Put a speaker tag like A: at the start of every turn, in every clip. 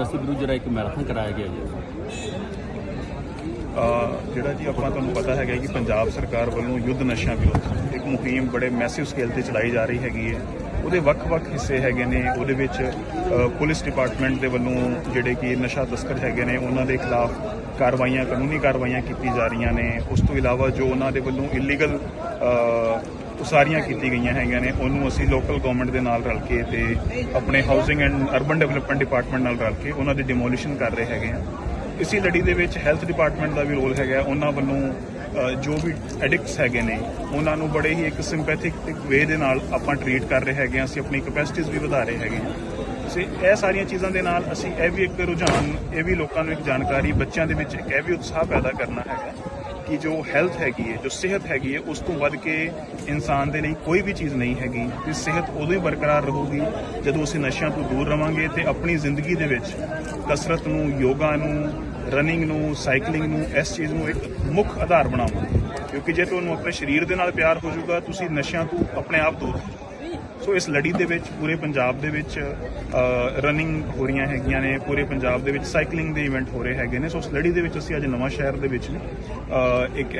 A: ਨਸ਼ੇ ਵਿਰੁੱਧ ਜਿਹੜਾ ਇੱਕ ਮੈਰਾਥਨ ਕਰਾਇਆ ਗਿਆ ਜੀ।
B: ਜਿਹੜਾ ਜੀ ਆਪਾਂ ਤੁਹਾਨੂੰ ਪਤਾ ਹੈਗਾ ਕਿ ਪੰਜਾਬ ਸਰਕਾਰ ਵੱਲੋਂ ਯੁੱਧ ਨਸ਼ਿਆਂ ਵਿਰੁੱਧ ਇੱਕ ਮੁਹਿੰਮ ਬੜੇ ਮੈਸਿਵ ਸਕੇਲ ਤੇ ਚਲਾਈ ਜਾ ਰਹੀ ਹੈਗੀ ਹੈ। ਉਹਦੇ ਵੱਖ-ਵੱਖ ਹਿੱਸੇ ਹੈਗੇ ਨੇ। ਉਹਦੇ ਵਿੱਚ ਪੁਲਿਸ ਡਿਪਾਰਟਮੈਂਟ ਦੇ ਵੱਲੋਂ ਜਿਹੜੇ ਕਿ ਨਸ਼ਾ ਤਸਕਰ ਹੈਗੇ ਨੇ, ਉਹਨਾਂ ਦੇ ਖਿਲਾਫ ਕਾਰਵਾਈਆਂ, ਕਾਨੂੰਨੀ ਕਾਰਵਾਈਆਂ ਕੀਤੀ ਜਾ ਰਹੀਆਂ ਨੇ। ਉਸ ਤੋਂ ਇਲਾਵਾ ਜੋ ਉਹਨਾਂ ਦੇ ਵੱਲੋਂ ਇਲੀਗਲ ਉਸਾਰੀਆਂ ਕੀਤੀ ਗਈਆਂ ਹੈਗੀਆਂ ਨੇ, ਉਹਨੂੰ ਅਸੀਂ ਲੋਕਲ ਗਵਰਨਮੈਂਟ ਦੇ ਨਾਲ ਰਲ ਕੇ ਤੇ ਆਪਣੇ housing and urban development department ਨਾਲ ਰਲ ਕੇ ਉਹਨਾਂ ਦੀ ਡਿਮੋਲੀਸ਼ਨ ਕਰ ਰਹੇ ਹੈਗੇ ਆ ਇਸੇ ਲੜੀ ਦੇ ਵਿੱਚ ਹੈਲਥ ਡਿਪਾਰਟਮੈਂਟ ਦਾ ਵੀ ਰੋਲ ਹੈਗਾ ਉਹਨਾਂ ਵੱਲੋਂ ਜੋ ਵੀ ਐਡਿਕਟਸ ਹੈਗੇ ਨੇ, ਉਹਨਾਂ ਨੂੰ ਬੜੇ ਹੀ ਇੱਕ ਸਿੰਪੈਥਿਕ ਵੇ ਦੇ ਨਾਲ ਆਪਾਂ ਟਰੀਟ ਕਰ ਰਹੇ ਹੈਗੇ ਹਾਂ, ਅਸੀਂ ਆਪਣੀ ਕੈਪੈਸਿਟੀਜ਼ ਵੀ ਵਧਾ ਰਹੇ ਹੈਗੇ ਹਾਂ। ਸੇ ਇਹ ਸਾਰੀਆਂ ਚੀਜ਼ਾਂ ਦੇ ਨਾਲ ਅਸੀਂ ਇਹ ਵੀ ਇੱਕ ਰੁਝਾਨ, ਇਹ ਵੀ ਲੋਕਾਂ ਨੂੰ ਇੱਕ ਜਾਣਕਾਰੀ, ਬੱਚਿਆਂ ਦੇ ਵਿੱਚ ਇੱਕ ਇਹ ਵੀ ਉਤਸ਼ਾਹ ਪੈਦਾ ਕਰਨਾ ਹੈਗਾ। ਕਿ ਜੋ ਹੈਲਥ ਹੈਗੀ ਹੈ, ਜੋ ਸਿਹਤ ਹੈਗੀ ਹੈ, ਉਸ ਤੋਂ ਵੱਧ ਕੇ ਇਨਸਾਨ ਦੇ ਲਈ ਕੋਈ ਵੀ ਚੀਜ਼ ਨਹੀਂ ਹੈਗੀ। ਤੇ ਸਿਹਤ ਉਦੋਂ ਹੀ ਬਰਕਰਾਰ ਰਹੂਗੀ ਜਦੋਂ ਅਸੀਂ ਨਸ਼ਿਆਂ ਤੋਂ ਦੂਰ ਰਵਾਂਗੇ ਤੇ ਆਪਣੀ ਜ਼ਿੰਦਗੀ ਦੇ ਵਿੱਚ ਕਸਰਤ ਨੂੰ, ਯੋਗਾ ਨੂੰ ਰਨਿੰਗ ਨੂੰ ਸਾਈਕਲਿੰਗ ਨੂੰ, ਇਸ ਚੀਜ਼ ਨੂੰ ਇੱਕ ਮੁੱਖ ਆਧਾਰ ਬਣਾਵਾਂਗੇ। ਕਿਉਂਕਿ ਜੇ ਤੁਹਾਨੂੰ ਆਪਣੇ ਸਰੀਰ ਦੇ ਨਾਲ ਪਿਆਰ ਹੋ ਜਾਊਗਾ, ਤੁਸੀਂ ਨਸ਼ਿਆਂ ਤੋਂ ਆਪਣੇ ਆਪ ਦੂਰ ਹੋ ਸੋ ਇਸ ਲੜੀ ਦੇ ਵਿੱਚ ਪੂਰੇ ਪੰਜਾਬ ਦੇ ਵਿੱਚ ਰਨਿੰਗ ਹੋ ਰਹੀਆਂ ਹੈਗੀਆਂ ਨੇ ਪੂਰੇ ਪੰਜਾਬ ਦੇ ਵਿੱਚ ਸਾਈਕਲਿੰਗ ਦੇ ਇਵੈਂਟ ਹੋ ਰਹੇ ਹੈਗੇ ਨੇ। ਸੋ ਉਸ ਲੜੀ ਦੇ ਵਿੱਚ ਅਸੀਂ ਅੱਜ ਨਵਾਂ ਸ਼ਹਿਰ ਦੇ ਵਿੱਚ ਅ, ਇੱਕ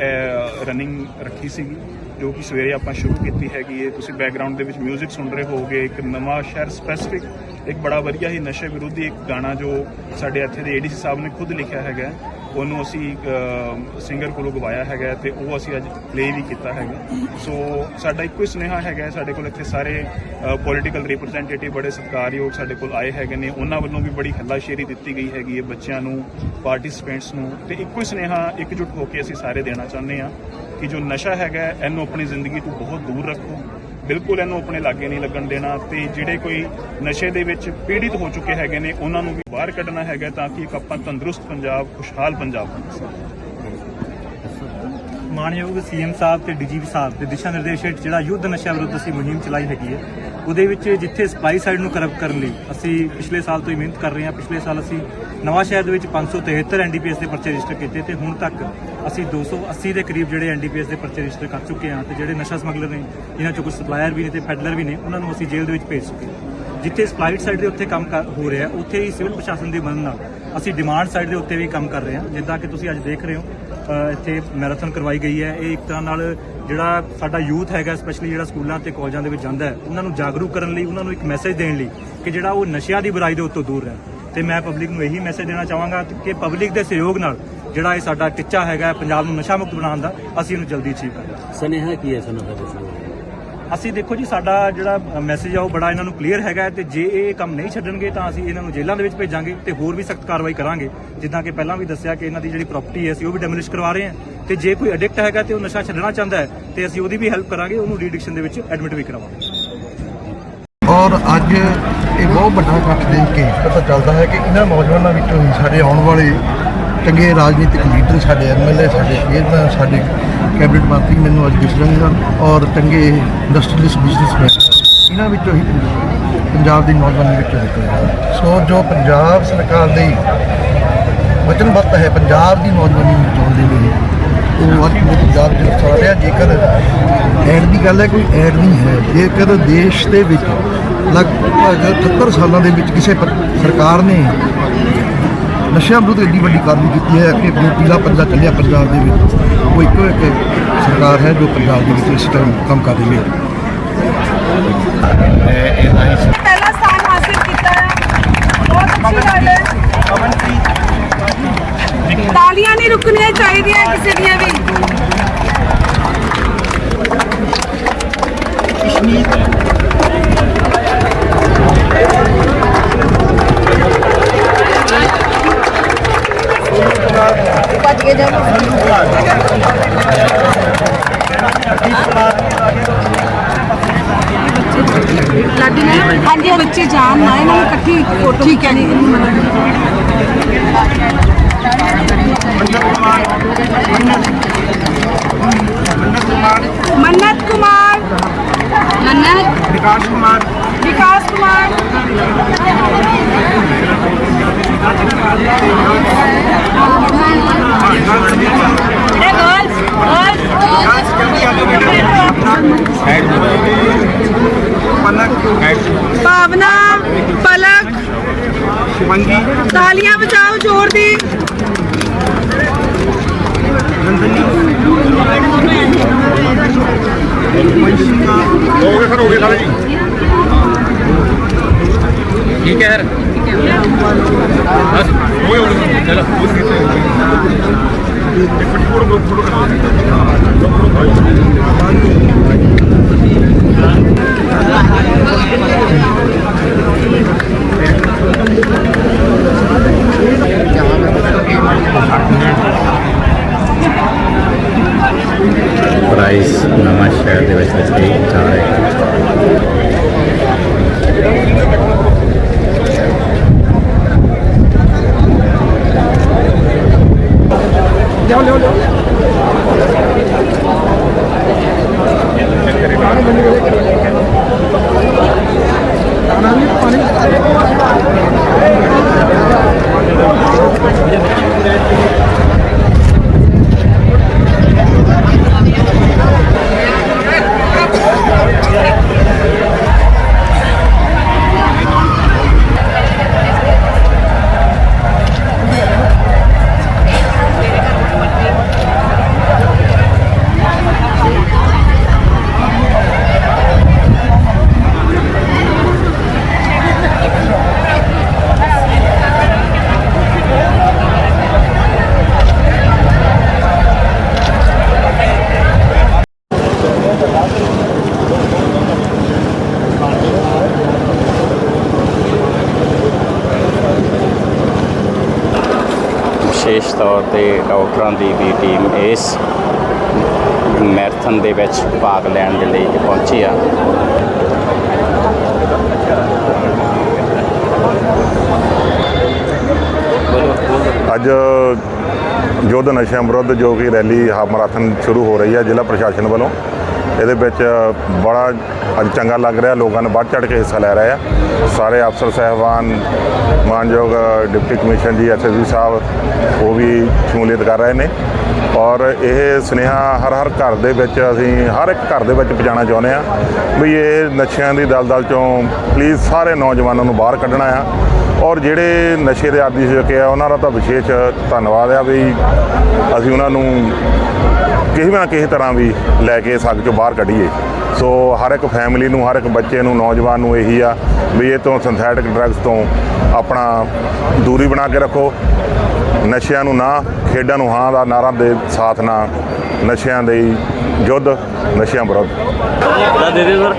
B: ਰਨਿੰਗ ਰੱਖੀ ਸੀਗੀ ਜੋ ਕਿ ਸਵੇਰੇ ਆਪਾਂ ਸ਼ੁਰੂ ਕੀਤੀ ਹੈਗੀ ਹੈ। ਤੁਸੀਂ ਬੈਕਗ੍ਰਾਉਂਡ ਦੇ ਵਿੱਚ 뮤직 ਸੁਣ ਰਹੇ ਹੋਗੇ ਇੱਕ ਨਵਾਂ ਸ਼ਹਿਰ ਸਪੈਸਿਫਿਕ ਇੱਕ ਬੜਾ ਵਧੀਆ ਹੀ ਨਸ਼ੇ ਵਿਰੋਧੀ ਇੱਕ ਗਾਣਾ ਜੋ ਸਾਡੇ ਇੱਥੇ ਦੇ ਏਡੀਸੀ ਸਾਹਿਬ ਨੇ ਖੁਦ ਲਿਖਿਆ ਹੈਗਾ ਉਹਨੂੰ ਅਸੀਂ ਸਿੰਗਰ ਕੋਲੋਂ ਗਵਾਇਆ ਹੈਗਾ ਤੇ ਉਹ ਅਸੀਂ ਅੱਜ ਪਲੇ ਵੀ ਕੀਤਾ ਹੈਗਾ। ਸੋ ਸਾਡਾ ਇੱਕੋ ਹੀ ਸੁਨੇਹਾ ਹੈਗਾ ਸਾਡੇ ਕੋਲ ਇੱਥੇ ਸਾਰੇ ਪੋਲੀਟੀਕਲ ਰਿਪਰੈਜ਼ੈਂਟੇਟਿਵ ਬੜੇ ਸਤਿਕਾਰਯੋਗ ਸਾਡੇ ਕੋਲ ਆਏ ਹੈਗੇ ਨੇ। ਉਹਨਾਂ ਵੱਲੋਂ ਵੀ ਬੜੀ ਖੱਲਾਸ਼ੇਰੀ ਦਿੱਤੀ ਗਈ ਹੈਗੀ ਹੈ ਬੱਚਿਆਂ ਨੂੰ ਪਾਰਟਿਸਿਪੈਂਟਸ ਨੂੰ। ਤੇ ਇੱਕੋ ਹੀ ਸੁਨੇਹਾ ਇਕਜੁੱਟ ਹੋ ਕੇ ਅਸੀਂ ਸਾਰੇ ਦੇਣਾ ਚਾਹੁੰਦੇ ਹਾਂ ਕਿ ਜੋ ਨਸ਼ਾ ਹੈਗਾ ਇਹਨੂੰ ਆਪਣੀ ਜ਼ਿੰਦਗੀ ਤੋਂ ਬਹੁਤ ਦੂਰ ਰੱਖੋ। ਬਿਲਕੁਲ ਇਹਨੂੰ ਆਪਣੇ ਲਾਗੇ ਨਹੀਂ ਲੱਗਣ ਦੇਣਾ ਤੇ ਜਿਹੜੇ ਕੋਈ ਨਸ਼ੇ ਦੇ ਵਿੱਚ ਪੀੜਿਤ ਹੋ ਚੁੱਕੇ ਹੈਗੇ ਨੇ, ਉਹਨਾਂ ਨੂੰ ਵੀ ਬਾਹਰ ਕੱਢਣਾ ਹੈਗਾ ਤਾਂ ਕਿ ਇੱਕ ਆਪਾਂ ਤੰਦਰੁਸਤ ਪੰਜਾਬ, ਖੁਸ਼ਹਾਲ ਪੰਜਾਬ ਬਣ ਸਕੀਏ
C: ਮਾਨਯੋਗ ਸੀਐਮ ਸਾਹਿਬ ਤੇ ਡੀਜੀਪੀ ਸਾਹਿਬ ਦੇ ਦਿਸ਼ਾ ਨਿਰਦੇਸ਼ ਹੇਠ ਜਿਹੜਾ ਯੁੱਧ ਨਸ਼ਾ ਵਿਰੁੱਧ ਅਸੀਂ ਮੁਹਿੰਮ ਚਲਾਈ ਹੈਗੀ ਹੈ, ਉਹਦੇ ਵਿੱਚ ਜਿੱਥੇ ਸਪਲਾਈ ਸਾਈਡ ਨੂੰ ਕਰਬ ਕਰਨ ਲਈ ਅਸੀਂ ਪਿਛਲੇ ਸਾਲ ਤੋਂ ਹੀ ਮਿਹਨਤ ਕਰ ਰਹੇ ਹਾਂ, ਪਿਛਲੇ ਸਾਲ ਅਸੀਂ ਨਵਾਂ ਸ਼ਹਿਰ ਦੇ ਵਿੱਚ 573 ਐਨਡੀਪੀਐਸ ਦੇ ਪਰਚੇ ਰਜਿਸਟਰ ਕੀਤੇ ਤੇ ਹੁਣ ਤੱਕ ਅਸੀਂ 280 ਦੇ ਕਰੀਬ ਜਿਹੜੇ ਐਨਡੀਪੀਐਸ ਦੇ ਪਰਚੇ ਰਜਿਸਟਰ ਕਰ ਚੁੱਕੇ ਹਾਂ ਤੇ ਜਿਹੜੇ ਨਸ਼ਾ ਸਮਗਲਰ ਨੇ, ਜਿਨ੍ਹਾਂ ਚੋਂ ਕੁਝ ਸਪਲਾਇਰ ਵੀ ਨੇ ਤੇ ਪੈਡਲਰ ਵੀ ਨੇ, ਉਹਨਾਂ ਨੂੰ ਅਸੀਂ ਜੇਲ੍ਹ ਦੇ ਵਿੱਚ ਭੇਜ ਚੁੱਕੇ ਹਾਂ। ਜਿੱਥੇ ਸਪਲਾਈਡ ਸਾਈਡ ਦੇ ਉੱਤੇ ਕੰਮ ਕਰ- ਹੋ ਰਿਹਾ, ਉੱਥੇ ਹੀ ਸਿਵਲ ਪ੍ਰਸ਼ਾਸਨ ਦੀ ਮਦਦ ਨਾਲ ਅਸੀਂ ਡਿਮਾਂਡ ਸਾਈਡ ਦੇ ਉੱਤੇ ਵੀ ਕੰਮ ਕਰ ਰਹੇ ਹਾਂ, ਜਿੱਦਾਂ ਕਿ ਤੁਸੀਂ ਅੱਜ ਦੇਖ ਰਹੇ ਹੋ ਇੱਥੇ ਮੈਰਾਥਨ ਕਰਵਾਈ ਗਈ ਹੈ। ਇਹ ਇੱਕ ਤਰ੍ਹਾਂ ਨਾਲ ਜਿਹੜਾ ਸਾਡਾ ਯੂਥ ਹੈਗਾ ਸਪੈਸ਼ਲੀ ਜਿਹੜਾ ਸਕੂਲਾਂ ਤੇ ਕਾਲਜਾਂ ਦੇ ਵਿੱਚ ਜਾਂਦਾ ਹੈ, ਉਹਨਾਂ ਨੂੰ ਜਾਗਰੂਕ ਕਰਨ ਲਈ, ਉਹਨਾਂ ਨੂੰ ਇੱਕ ਮੈਸੇਜ ਦੇਣ ਲਈ ਕਿ ਜਿਹੜਾ ਉਹ ਨਸ਼ਿਆਂ ਦੀ ਬੁਰਾਈ ਦੇ ਉੱਤੋਂ ਦੂਰ ਰਹੇ ਤੇ ਮੈਂ ਪਬਲਿਕ ਨੂੰ ਇਹੀ ਮੈਸੇਜ ਦੇਣਾ ਚਾਹਾਂਗਾ ਕਿ ਪਬਲਿਕ ਦੇ ਸਹਿਯੋਗ ਨਾਲ ਜਿਹੜਾ ਇਹ ਸਾਡਾ ਟੀਚਾ ਹੈਗਾ ਪੰਜਾਬ ਨੂੰ ਨਸ਼ਾ ਮੁਕਤ ਬਣਾਉਣ ਦਾ ਅਸੀਂ ਇਹਨੂੰ ਜਲਦੀ ਅਚੀਵ ਕਰਾਂਗੇ।
A: ਸੁਨੇਹਾ ਕੀ ਹੈ ਸਾਨੂੰ ਦਾ
C: ਅਸੀਂ ਦੇਖੋ ਜੀ ਸਾਡਾ ਜਿਹੜਾ ਮੈਸੇਜ ਆ ਉਹ ਬੜਾ ਇਹਨਾਂ ਨੂੰ ਕਲੀਅਰ ਹੈਗਾ ਤੇ ਜੇ ਇਹ ਕੰਮ ਨਹੀਂ ਛੱਡਣਗੇ ਤਾਂ ਅਸੀਂ ਇਹਨਾਂ ਨੂੰ ਜੇਲ੍ਹਾਂ ਦੇ ਵਿੱਚ ਭੇਜਾਂਗੇ ਤੇ ਹੋਰ ਵੀ ਸਖਤ ਕਾਰਵਾਈ ਕਰਾਂਗੇ। ਜਿੱਦਾਂ ਕਿ ਪਹਿਲਾਂ ਵੀ ਦੱਸਿਆ ਕਿ ਇਹਨਾਂ ਦੀ ਜਿਹੜੀ ਪ੍ਰਾਪਰਟੀ ਹੈ ਅਸੀਂ ਉਹ ਵੀ ਡੈਮੋਲਿਸ਼ ਕਰਵਾ ਰਹੇ ਹਾਂ। ਤੇ ਜੇ ਕੋਈ ਐਡਿਕਟ ਹੈਗਾ ਤੇ ਉਹ ਨਸ਼ਾ ਛੱਡਣਾ ਚਾਹੁੰਦਾ ਹੈ ਤੇ ਅਸੀਂ ਉਹਦੀ ਵੀ ਹੈਲਪ ਕਰਾਂਗੇ ਉਹਨੂੰ ਰੀਡਿਕਸ਼ਨ ਦੇ ਵਿੱਚ ਐਡਮਿਟ ਵੀ ਕਰਵਾਵਾਂਗੇ
D: ਔਰ ਅੱਜ ਇਹ ਬਹੁਤ ਵੱਡਾ ਇਕੱਠ ਦੇਖ ਕੇ ਪਤਾ ਚੱਲਦਾ ਹੈ ਕਿ ਇਹਨਾਂ ਨੌਜਵਾਨਾਂ ਵਿੱਚੋਂ ਹੀ ਸਾਡੇ ਆਉਣ ਵਾਲੇ ਚੰਗੇ ਰਾਜਨੀਤਿਕ ਲੀਡਰ ਸਾਡੇ ਐਮਐਲਏ ਸਾਡੇ ਚੇਅਰਮੈਨ ਸਾਡੇ ਕੈਬਨਿਟ ਮੰਤਰੀ ਮੈਨੂੰ ਅੱਜ ਦਿਸ ਔਰ ਚੰਗੇ ਇੰਡਸਟਰੀਅਲਿਸਟ ਬਿਜ਼ਨਸਮੈਨ ਇਹਨਾਂ ਵਿੱਚੋਂ ਹੀ ਪੰਜਾਬ ਦੀ ਨੌਜਵਾਨੀ ਵਿੱਚੋਂ ਨਿਕਲੇ ਹਨ। ਸੋ ਜੋ ਪੰਜਾਬ ਸਰਕਾਰ ਦੀ ਵਚਨਬੱਧ ਹੈ, ਪੰਜਾਬ ਦੀ ਨੌਜਵਾਨੀ ਨੂੰ ਬਚਾਉਣ ਦੇ ਲਈ ਉਹ ਅੱਜ ਪੂਰੇ ਪੰਜਾਬ ਦੇ ਵਿੱਚ ਚੱਲ ਰਿਹਾ ਜੇਕਰ ਐਡ ਦੀ ਗੱਲ ਹੈ ਕੋਈ ਐਡ ਨਹੀਂ ਹੈ। ਜੇਕਰ ਦੇਸ਼ ਦੇ ਵਿੱਚ ਲਗਭਗ 78 ਸਾਲਾਂ ਦੇ ਵਿੱਚ ਕਿਸੇ ਸਰਕਾਰ ਨੇ ਨਸ਼ਿਆਂ ਵਿਰੁੱਧ ਏਡੀ ਵੱਡੀ ਕਾਰਵਾਈ ਕੀਤੀ ਹੈ ਕਿ ਜੋ ਪੀਲਾ ਪੰਜਾ ਚੱਲਿਆ ਪੰਜਾਬ ਦੇ ਵਿੱਚ ਉਹ ਇੱਕੋ ਇੱਕ ਸਰਕਾਰ ਹੈ ਜੋ ਪੰਜਾਬ ਦੇ ਵਿੱਚ ਇਸ ਟਾਈਮ ਕੰਮ ਕਰ ਰਹੀ ਹੈ।
E: ਪਹਿਲਾ ਸਥਾਨ ਹਾਸਿਲ ਕੀਤਾ ਹੈ। ਬਹੁਤ ਅੱਛੀ ਗੱਲ ਹੈ। ਤਾਲੀਆਂ ਨਹੀਂ ਰੁਕਣੀਆਂ ਚਾਹੀਦੀਆਂ ਕਿਸੇ ਦੀਆਂ ਵੀ ਲਾਡੀ ਨੇ ਹਾਂਜੀ ਬੱਚੇ ਜਾਣ ਨਾ ਇਹਨਾਂ ਨੂੰ ਇਕੱਠੀ ਫੋਟੋ ਠੀਕ ਹੈ ਮੰਨਤ ਕੁਮਾਰ ਮੰਨਤ ਵਿਕਾਸ ਕੁਮਾਰ ਵਿਕਾਸ ਕੁਮਾਰ ਭਾਵਨਾ ਪਲਕ ਤਾਲੀਆਂ ਵਜਾਓ ਜ਼ੋਰ ਦੀ
F: ਹੋ ਗਏ ਸਰ ਹੋ ਗਏ ਸਾਰੇ ਜੀ ਠੀਕ ਹੈ ਸਰ ਬਸ ਹੋ ਗਏ ਹੋ ਗਏ ਚਲੋ ਉਸ ਕੀਤੇ ਇੱਕ ਮਿੰਟ ਫੋਟੋ ਫੋਟੋ ਕਰਾ
G: ਪ੍ਰਾਈਸ ਨਵਾਂ ਸ਼ਹਿਰ ਦੇ ਵਿੱਚ ਦਿੱਤੇ ਜਾ ਰਹੇ ਹਨ ਵਿਸ਼ੇਸ਼ ਤੌਰ ਤੇ ਡਾਕਟਰਾਂ ਦੀ ਵੀ ਟੀਮ ਇਸ ਮੈਰਾਥਨ ਦੇ ਵਿੱਚ ਭਾਗ ਲੈਣ ਦੇ ਲਈ ਪਹੁੰਚੀ ਆ।
H: ਅੱਜ ਯੁੱਧ ਨਸ਼ਿਆਂ ਵਿਰੁੱਧ ਜੋ ਕਿ ਰੈਲੀ ਹਾਫ ਮੈਰਾਥਨ ਸ਼ੁਰੂ ਹੋ ਰਹੀ ਹੈ ਜ਼ਿਲ੍ਹਾ ਪ੍ਰਸ਼ਾਸਨ ਵੱਲੋਂ। ਇਹਦੇ ਵਿੱਚ ਬੜਾ ਅੱਜ ਚੰਗਾ ਲੱਗ ਰਿਹਾ, ਲੋਕਾਂ ਨੇ ਵੱਧ ਚੜ ਕੇ ਹਿੱਸਾ ਲੈ ਰਹੇ ਆ। ਸਾਰੇ ਅਫਸਰ ਸਹਿਬਾਨ, ਮਾਨਯੋਗ deputy commissioner ji SSB Sahib, ਉਹ ਵੀ ਸ਼ਮੂਲੀਅਤ ਕਰ ਰਹੇ ਨੇ। ਔਰ ਇਹ ਸੁਨੇਹਾ ਹਰ ਹਰ ਘਰ ਦੇ ਵਿੱਚ ਅਸੀਂ ਹਰ ਇੱਕ ਘਰ ਦੇ ਵਿੱਚ ਪਹੁੰਚਾਉਣਾ ਚਾਹੁੰਦੇ ਆ ਵੀ ਇਹ ਨਸ਼ਿਆਂ ਦੀ ਦਲਦਲ ਚੋਂ ਪਲੀਜ਼ ਸਾਰੇ ਨੌਜਵਾਨਾਂ ਨੂੰ ਬਾਹਰ ਕੱਢਣਾ ਆ। ਔਰ ਜਿਹੜੇ ਨਸ਼ੇ ਦੇ ਆਦੀ ਹੋ ਚੁੱਕੇ ਆ ਉਹਨਾਂ ਦਾ ਤਾਂ ਵਿਸ਼ੇਸ਼ ਧੰਨਵਾਦ ਆ ਵੀ ਅਸੀਂ ਉਹਨਾਂ ਨੂੰ ਕਿਸੇ ਨਾ ਕਿਸੇ ਤਰ੍ਹਾਂ ਵੀ ਲੈ ਕੇ ਸੱਗ ਚੋਂ ਬਾਹਰ ਕੱਢੀਏ। ਸੋ ਹਰ ਇੱਕ ਫੈਮਿਲੀ ਨੂੰ ਹਰ ਇੱਕ ਬੱਚੇ ਨੂੰ ਨੌਜਵਾਨ ਨੂੰ ਇਹੀ ਆ ਵੀ ਇਹ ਤੋਂ ਸਿੰਥੈਟਿਕ ਡਰੱਗਸ ਤੋਂ ਆਪਣਾ ਦੂਰੀ ਬਣਾ ਕੇ ਰੱਖੋ। ਨਸ਼ਿਆਂ ਨੂੰ ਨਾ ਖੇਡਾਂ ਨੂੰ ਹਾਂ ਦਾ ਨਾਰਾ ਦੇ ਸਾਥ ਨਾ ਨਸ਼ਿਆਂ ਦੇ ਯੁੱਧ ਨਸ਼ਿਆਂ ਵਿਰੁੱਧ।
A: ਦੇ ਦੇ ਸਰ।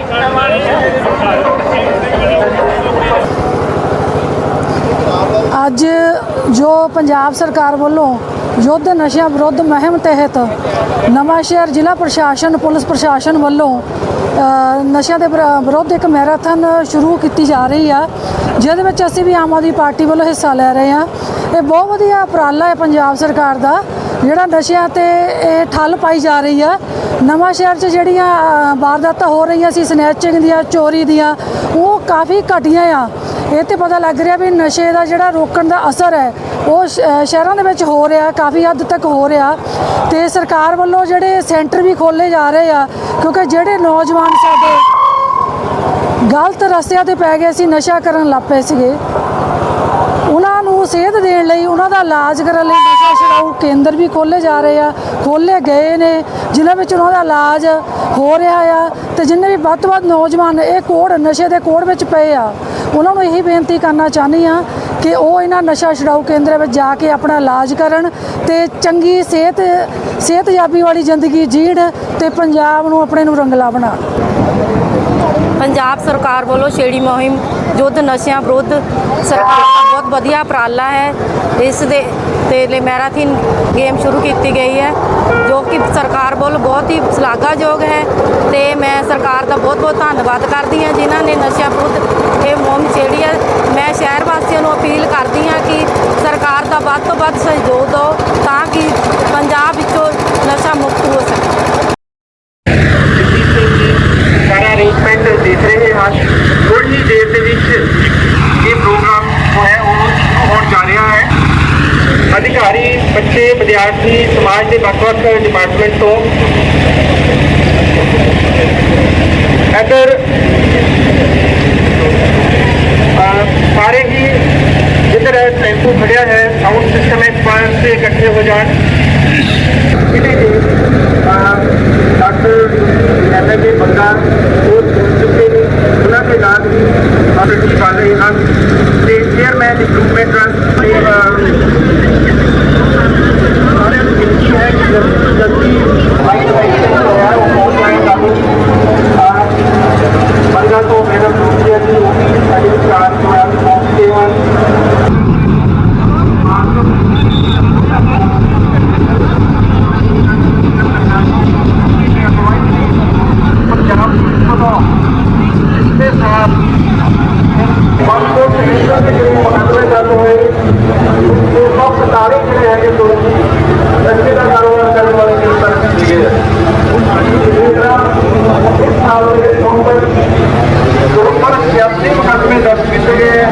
I: ਅੱਜ ਜੋ ਪੰਜਾਬ ਸਰਕਾਰ ਵੱਲੋਂ ਯੁੱਧ, ਨਸ਼ਿਆਂ ਵਿਰੁੱਧ ਮੁਹਿੰਮ ਤਹਿਤ ਨਵਾਂਸ਼ਹਿਰ ਜ਼ਿਲ੍ਹਾ ਪ੍ਰਸ਼ਾਸਨ, ਪੁਲਿਸ ਪ੍ਰਸ਼ਾਸਨ ਵੱਲੋਂ ਨਸ਼ਿਆਂ ਦੇ ਵਿਰੁੱਧ ਇੱਕ ਮੈਰਾਥਨ ਸ਼ੁਰੂ ਕੀਤੀ ਜਾ ਰਹੀ ਆ, ਜਿਹਦੇ ਵਿੱਚ ਅਸੀਂ ਵੀ ਆਮ ਆਦਮੀ ਪਾਰਟੀ ਵੱਲੋਂ ਹਿੱਸਾ ਲੈ ਰਹੇ ਆ ਇਹ ਬਹੁਤ ਵਧੀਆ ਉਪਰਾਲਾ ਹੈ ਪੰਜਾਬ ਸਰਕਾਰ ਦਾ, ਜਿਹੜਾ ਨਸ਼ਿਆਂ ਤੇ ਇਹ ਠੱਲ ਪਾਈ ਜਾ ਰਹੀ ਆ। ਨਵਾਂ ਸ਼ਹਿਰ 'ਚ ਜਿਹੜੀਆਂ ਵਾਰਦਾਤਾਂ ਹੋ ਰਹੀਆਂ ਸੀ, ਸਨੈਚਿੰਗ ਦੀਆਂ, ਚੋਰੀ ਦੀਆਂ, ਉਹ ਕਾਫੀ ਘਟੀਆਂ ਆ। ਇਹ ਤੇ ਪਤਾ ਲੱਗ ਰਿਹਾ ਵੀ ਨਸ਼ੇ ਦਾ ਜਿਹੜਾ ਰੋਕਣ ਦਾ ਅਸਰ ਹੈ, ਉਹ ਸ਼ਹਿਰਾਂ ਦੇ ਵਿੱਚ ਹੋ ਰਿਹਾ, ਕਾਫੀ ਹੱਦ ਤੱਕ ਹੋ ਰਿਹਾ ਤੇ ਸਰਕਾਰ ਵੱਲੋਂ ਜਿਹੜੇ ਸੈਂਟਰ ਵੀ ਖੋਲੇ ਜਾ ਰਹੇ ਆ, ਕਿਉਂਕਿ ਜਿਹੜੇ ਨੌਜਵਾਨ ਸਾਡੇ ਗਲਤ ਰਸਤਿਆਂ ਤੇ ਪੈ ਗਏ ਸੀ, ਨਸ਼ਾ ਕਰਨ ਲੱਗ ਪਏ ਸੀਗੇ, ਉਹਨਾਂ ਨੂੰ ਸੇਧ ਦੇਣ ਲਈ, ਉਹਨਾਂ ਦਾ ਇਲਾਜ ਕਰਨ ਲਈ ਨਸ਼ਾ ਛਡਾਊ ਕੇਂਦਰ ਵੀ ਖੋਲੇ ਜਾ ਰਹੇ ਆ ਖੋਲੇ ਗਏ ਨੇ, ਜਿਨ੍ਹਾਂ ਵਿੱਚ ਉਹਨਾਂ ਦਾ ਇਲਾਜ ਹੋ ਰਿਹਾ ਆ ਤੇ ਜਿੰਨੇ ਵੀ ਵੱਧ ਤੋਂ ਵੱਧ ਨੌਜਵਾਨ ਇਹ ਕੋੜ, ਨਸ਼ੇ ਦੇ ਕੋੜ ਵਿੱਚ ਪਏ ਆ ਉਹਨਾਂ ਨੂੰ ਇਹੀ ਬੇਨਤੀ ਕਰਨਾ ਚਾਹੁੰਦੀ ਆ ਕਿ ਉਹ ਇਹਨਾਂ ਨਸ਼ਾ ਛਡਾਊ ਕੇਂਦਰਾਂ ਵਿੱਚ ਜਾ ਕੇ ਆਪਣਾ ਇਲਾਜ ਕਰਨ ਤੇ ਚੰਗੀ ਸਿਹਤ, ਸਿਹਤਯਾਬੀ ਵਾਲੀ ਜ਼ਿੰਦਗੀ ਜੀਣ ਤੇ ਪੰਜਾਬ ਨੂੰ ਆਪਣੇ ਨੂੰ ਰੰਗਲਾ ਬਣਾਉਣ
J: ਪੰਜਾਬ ਸਰਕਾਰ ਵੱਲੋਂ ਛੇੜੀ ਮੁਹਿੰਮ ਯੁੱਧ ਨਸ਼ਿਆਂ ਵਿਰੁੱਧ ਸਰਕਾਰ ਦਾ ਬਹੁਤ ਵਧੀਆ ਉਪਰਾਲਾ ਹੈ। ਇਸ ਦੇ ਤੇ ਲਈ ਮੈਰਾਥਨ ਗੇਮ ਸ਼ੁਰੂ ਕੀਤੀ ਗਈ ਹੈ, ਜੋ ਕਿ ਸਰਕਾਰ ਵੱਲੋਂ ਬਹੁਤ ਹੀ ਸ਼ਲਾਘਾਯੋਗ ਹੈ ਤੇ ਮੈਂ ਸਰਕਾਰ ਦਾ ਬਹੁਤ ਬਹੁਤ ਧੰਨਵਾਦ ਕਰਦੀ ਹਾਂ ਜਿਨ੍ਹਾਂ ਨੇ ਨਸ਼ਿਆਂ ਵਿਰੁੱਧ ਇਹ ਮੁਹਿੰਮ ਜਿਹੜੀ ਹੈ, ਮੈਂ ਸ਼ਹਿਰ ਵਾਸੀਆਂ ਨੂੰ ਅਪੀਲ ਕਰਦੀ ਹਾਂ ਕਿ ਸਰਕਾਰ ਦਾ ਵੱਧ ਤੋਂ ਵੱਧ ਸਹਿਯੋਗ ਦਿਓ ਤਾਂ ਕਿ ਪੰਜਾਬ ਵਿੱਚੋਂ ਨਸ਼ਾ ਮੁਕਤ ਹੋ ਸਕੇ।
F: ਸਾਰਾ ਅਰੇਂਜਮੈਂਟ ਦੇਖ ਰਹੇ ਹਾਂ। ਥੋੜੀ ਹੀ ਦੇਰ ਦੇ ਵਿੱਚ ਇਹ ਪ੍ਰੋਗਰਾਮ ਜੋ ਹੈ, ਉਹ ਸ਼ੁਰੂ ਹੋਣ ਜਾ ਰਿਹਾ ਹੈ। ਅਧਿਕਾਰੀ, ਬੱਚੇ, ਵਿਦਿਆਰਥੀ, ਸਮਾਜ ਦੇ ਵੱਖ-ਵੱਖ ਡਿਪਾਰਟਮੈਂਟ ਤੋਂ ਇੱਧਰ ਸਾਰੇ ਹੀ ਜਿੱਧਰ ਟੈਂਪੂ ਖੜਿਆ ਹੈ ਸਾਊਂਡ ਸਿਸਟਮ ਇੱਕ ਪਾਸ ਤੇ ਇਕੱਠੇ ਹੋ ਜਾਣ। ਇਹਦੇ ਜੀ ਡਾਕਟਰ ਐਮਐਲਏ ਬੰਗਾ ਉਹ ਸੁਣ ਚੁੱਕੇ ਨੇ, ਉਹਨਾਂ ਦੇ ਨਾਲ ਵੀ ਆਰਟੀ ਕਰ ਰਹੇ ਹਨ। ਤੇ ਚੇਅਰਮੈਨ ਇੰਪਰੂਵਮੈਂਟ ਟਰਸਟ ਦੇ ਸਾਰਿਆਂ ਨੂੰ ਬੇਨਤੀ ਹੈ ਕਿ ਜਲਦੀ ਜਲਦੀ ਮਾਈਕ ਵਾਈਕ ਤੇ ਹੋਇਆ ਉਹ ਪਹੁੰਚ ਜਾਏ ਕਾਬੂ ਬੰਦਾ ਤੋਂ ਮੇਰਾ ਦੂਜੇ ਦੀ ਉਹ ਵੀ ਸਾਡੇ ਵਿਚਾਰ ਜੋ ਹੈ ਪਹੁੰਚਦੇ ਹਨ ਪੰਜਾਬ ਤੋਂ ਇਸਦੇ ਸਾਥ ਬੰਦੋ ਕਮਿਸ਼ਨ ਦੇ ਜਿਹੜੇ ਮੁਕੱਦਮੇ ਦਰਜ ਹੋਏ ਉਹ ਸਭ ਕਤਾਰੇ ਜਿਹੜੇ ਹੈਗੇ ਦੋਸ਼ੀ ਨਸ਼ੇ ਦਾ ਕਾਰੋਬਾਰ ਕਰਨ ਵਾਲੇ ਗ੍ਰਿਫਤਾਰ ਕੀਤੇ ਗਏ ਜਿਹੜਾ ਇਸ ਸਾਲ ਦੇ ਨਵੰਬਰ ਦੋ ਪਰ 86 ਮੁਕੱਦਮੇ ਦਰਜ ਕੀਤੇ ਗਏ ਹੈ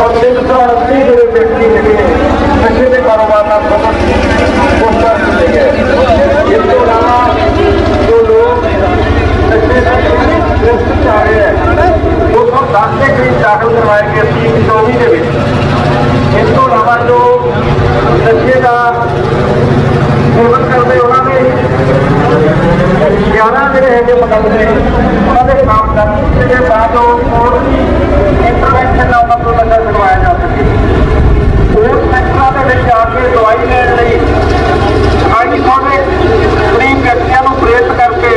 F: ਔਰ 380 ਜਿਹੜੇ ਵਿਅਕਤੀ ਹੈਗੇ ਨੇ ਨਸ਼ੇ ਦੇ ਕਾਰੋਬਾਰ ਨਾਲ ਸੰਬੰਧਿਤ ਗ੍ਰਿਫਤਾਰ ਕੀਤੇ ਗਏ ਇਸ ਤੋਂ ਇਲਾਵਾ ਜੋ ਲੋਕ ਨਸ਼ੇ ਦਾ ਗ੍ਰਿਫਤ ਚ ਆ ਰਹੇ ਹੈ ਉਹ ਸਭ ਦਸ ਦੇ ਕਰੀਬ ਦਾਖਲ ਕਰਵਾਏ ਗਏ ਸੀ 24 ਦੇ ਵਿੱਚ ਇਸ ਤੋਂ ਇਲਾਵਾ ਜੋ ਨਸ਼ੇ ਦਾ ਸੇਵਨ ਕਰਦੇ ਉਹਨਾਂ ਦੇ 11 ਮੁਕੱਦਮੇ ਉਹਨਾਂ ਦੇ ਖਿਲਾਫ ਦਰਜ ਕੀਤੇ ਗਏ ਤਾਂ ਜੋ ਹੋਰ ਵੀ ਇੰਟਰਵੈਂਸ਼ਨ ਨਾਲ ਉਹਨਾਂ ਤੋਂ ਲੰਗਰ ਕਰਵਾਇਆ ਜਾ ਸਕੇ ਉਸ ਸੈਕਟਰਾਂ ਦੇ ਵਿੱਚ ਆ ਕੇ ਦਵਾਈ ਲੈਣ ਲਈ ਅੱਜ ਸੋਨੇ ਗਰੀਬ ਵਿਅਕਤੀਆਂ ਨੂੰ ਪ੍ਰੇਰਿਤ ਕਰਕੇ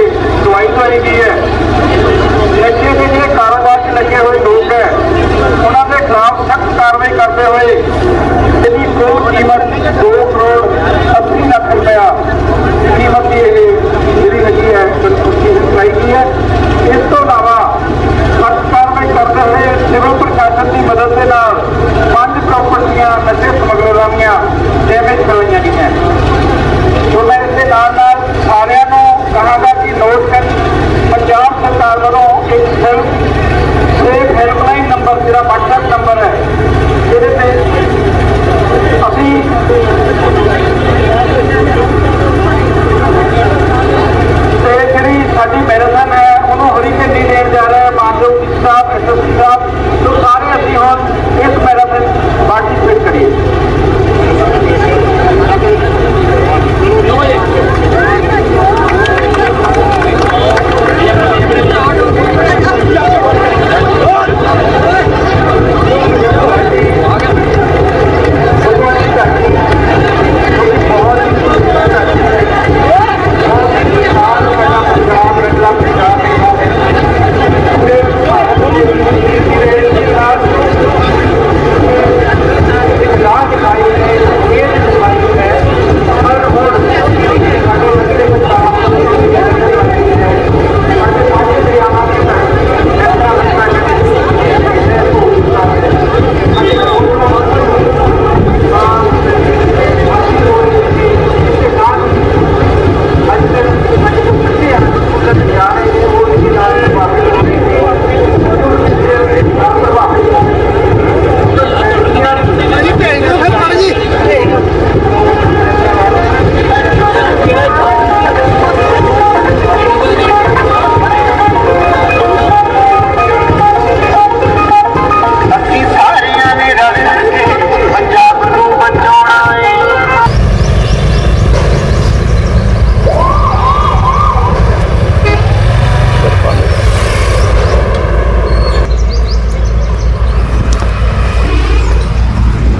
F: ਦਵਾਈ ਦਵਾਈ ਗਈ ਹੈ ਨਸ਼ੇ ਦੇ ਜਿਹੜੇ ਕਾਰੋਬਾਰ 'ਚ ਲੱਗੇ ਹੋਏ ਲੋਕ ਹੈ ਉਹਨਾਂ ਦੇ ਖਿਲਾਫ ਸਖਤ ਕਾਰਵਾਈ ਕਰਦੇ ਹੋਏ ਇਹਦੀ ਕੁੱਲ ਕੀਮਤ 2 ਕਰੋੜ 80 ਲੱਖ ਰੁਪਇਆ ਕੀਮਤ ਦੀ ਇਹ ਜਿਹੜੀ ਹੈਗੀ ਹੈ ਸੰਤੁਸ਼ਟੀ ਹੈ। ਇਸ ਤੋਂ ਇਲਾਵਾ ਸਖਤ ਕਾਰਵਾਈ ਕਰਦੇ ਹੋਏ ਸਿਵਲ ਪ੍ਰਸ਼ਾਸਨ ਦੀ ਮਦਦ ਦੇ ਨਾਲ ਪੰਜ ਪ੍ਰਾਪਰਟੀਆਂ ਨਸ਼ੇ ਸਮਗਲਰਾਂ ਦੀਆਂ ਡੈਮੇਜ ਕਰਵਾਈਆਂ ਗਈਆਂ। ਸੋ ਮੈਂ ਇਸ ਦੇ ਨਾਲ ਨਾਲ ਸਾਰਿਆਂ ਨੂੰ ਕਹਾਂਗਾ ਕਿ ਨੋਟ ਕਰ, ਪੰਜਾਬ ਸਰਕਾਰ ਵੱਲੋਂ ਇੱਕ ਫਿਲਮ ਸੇਫ ਹੈਲਪਲਾਈਨ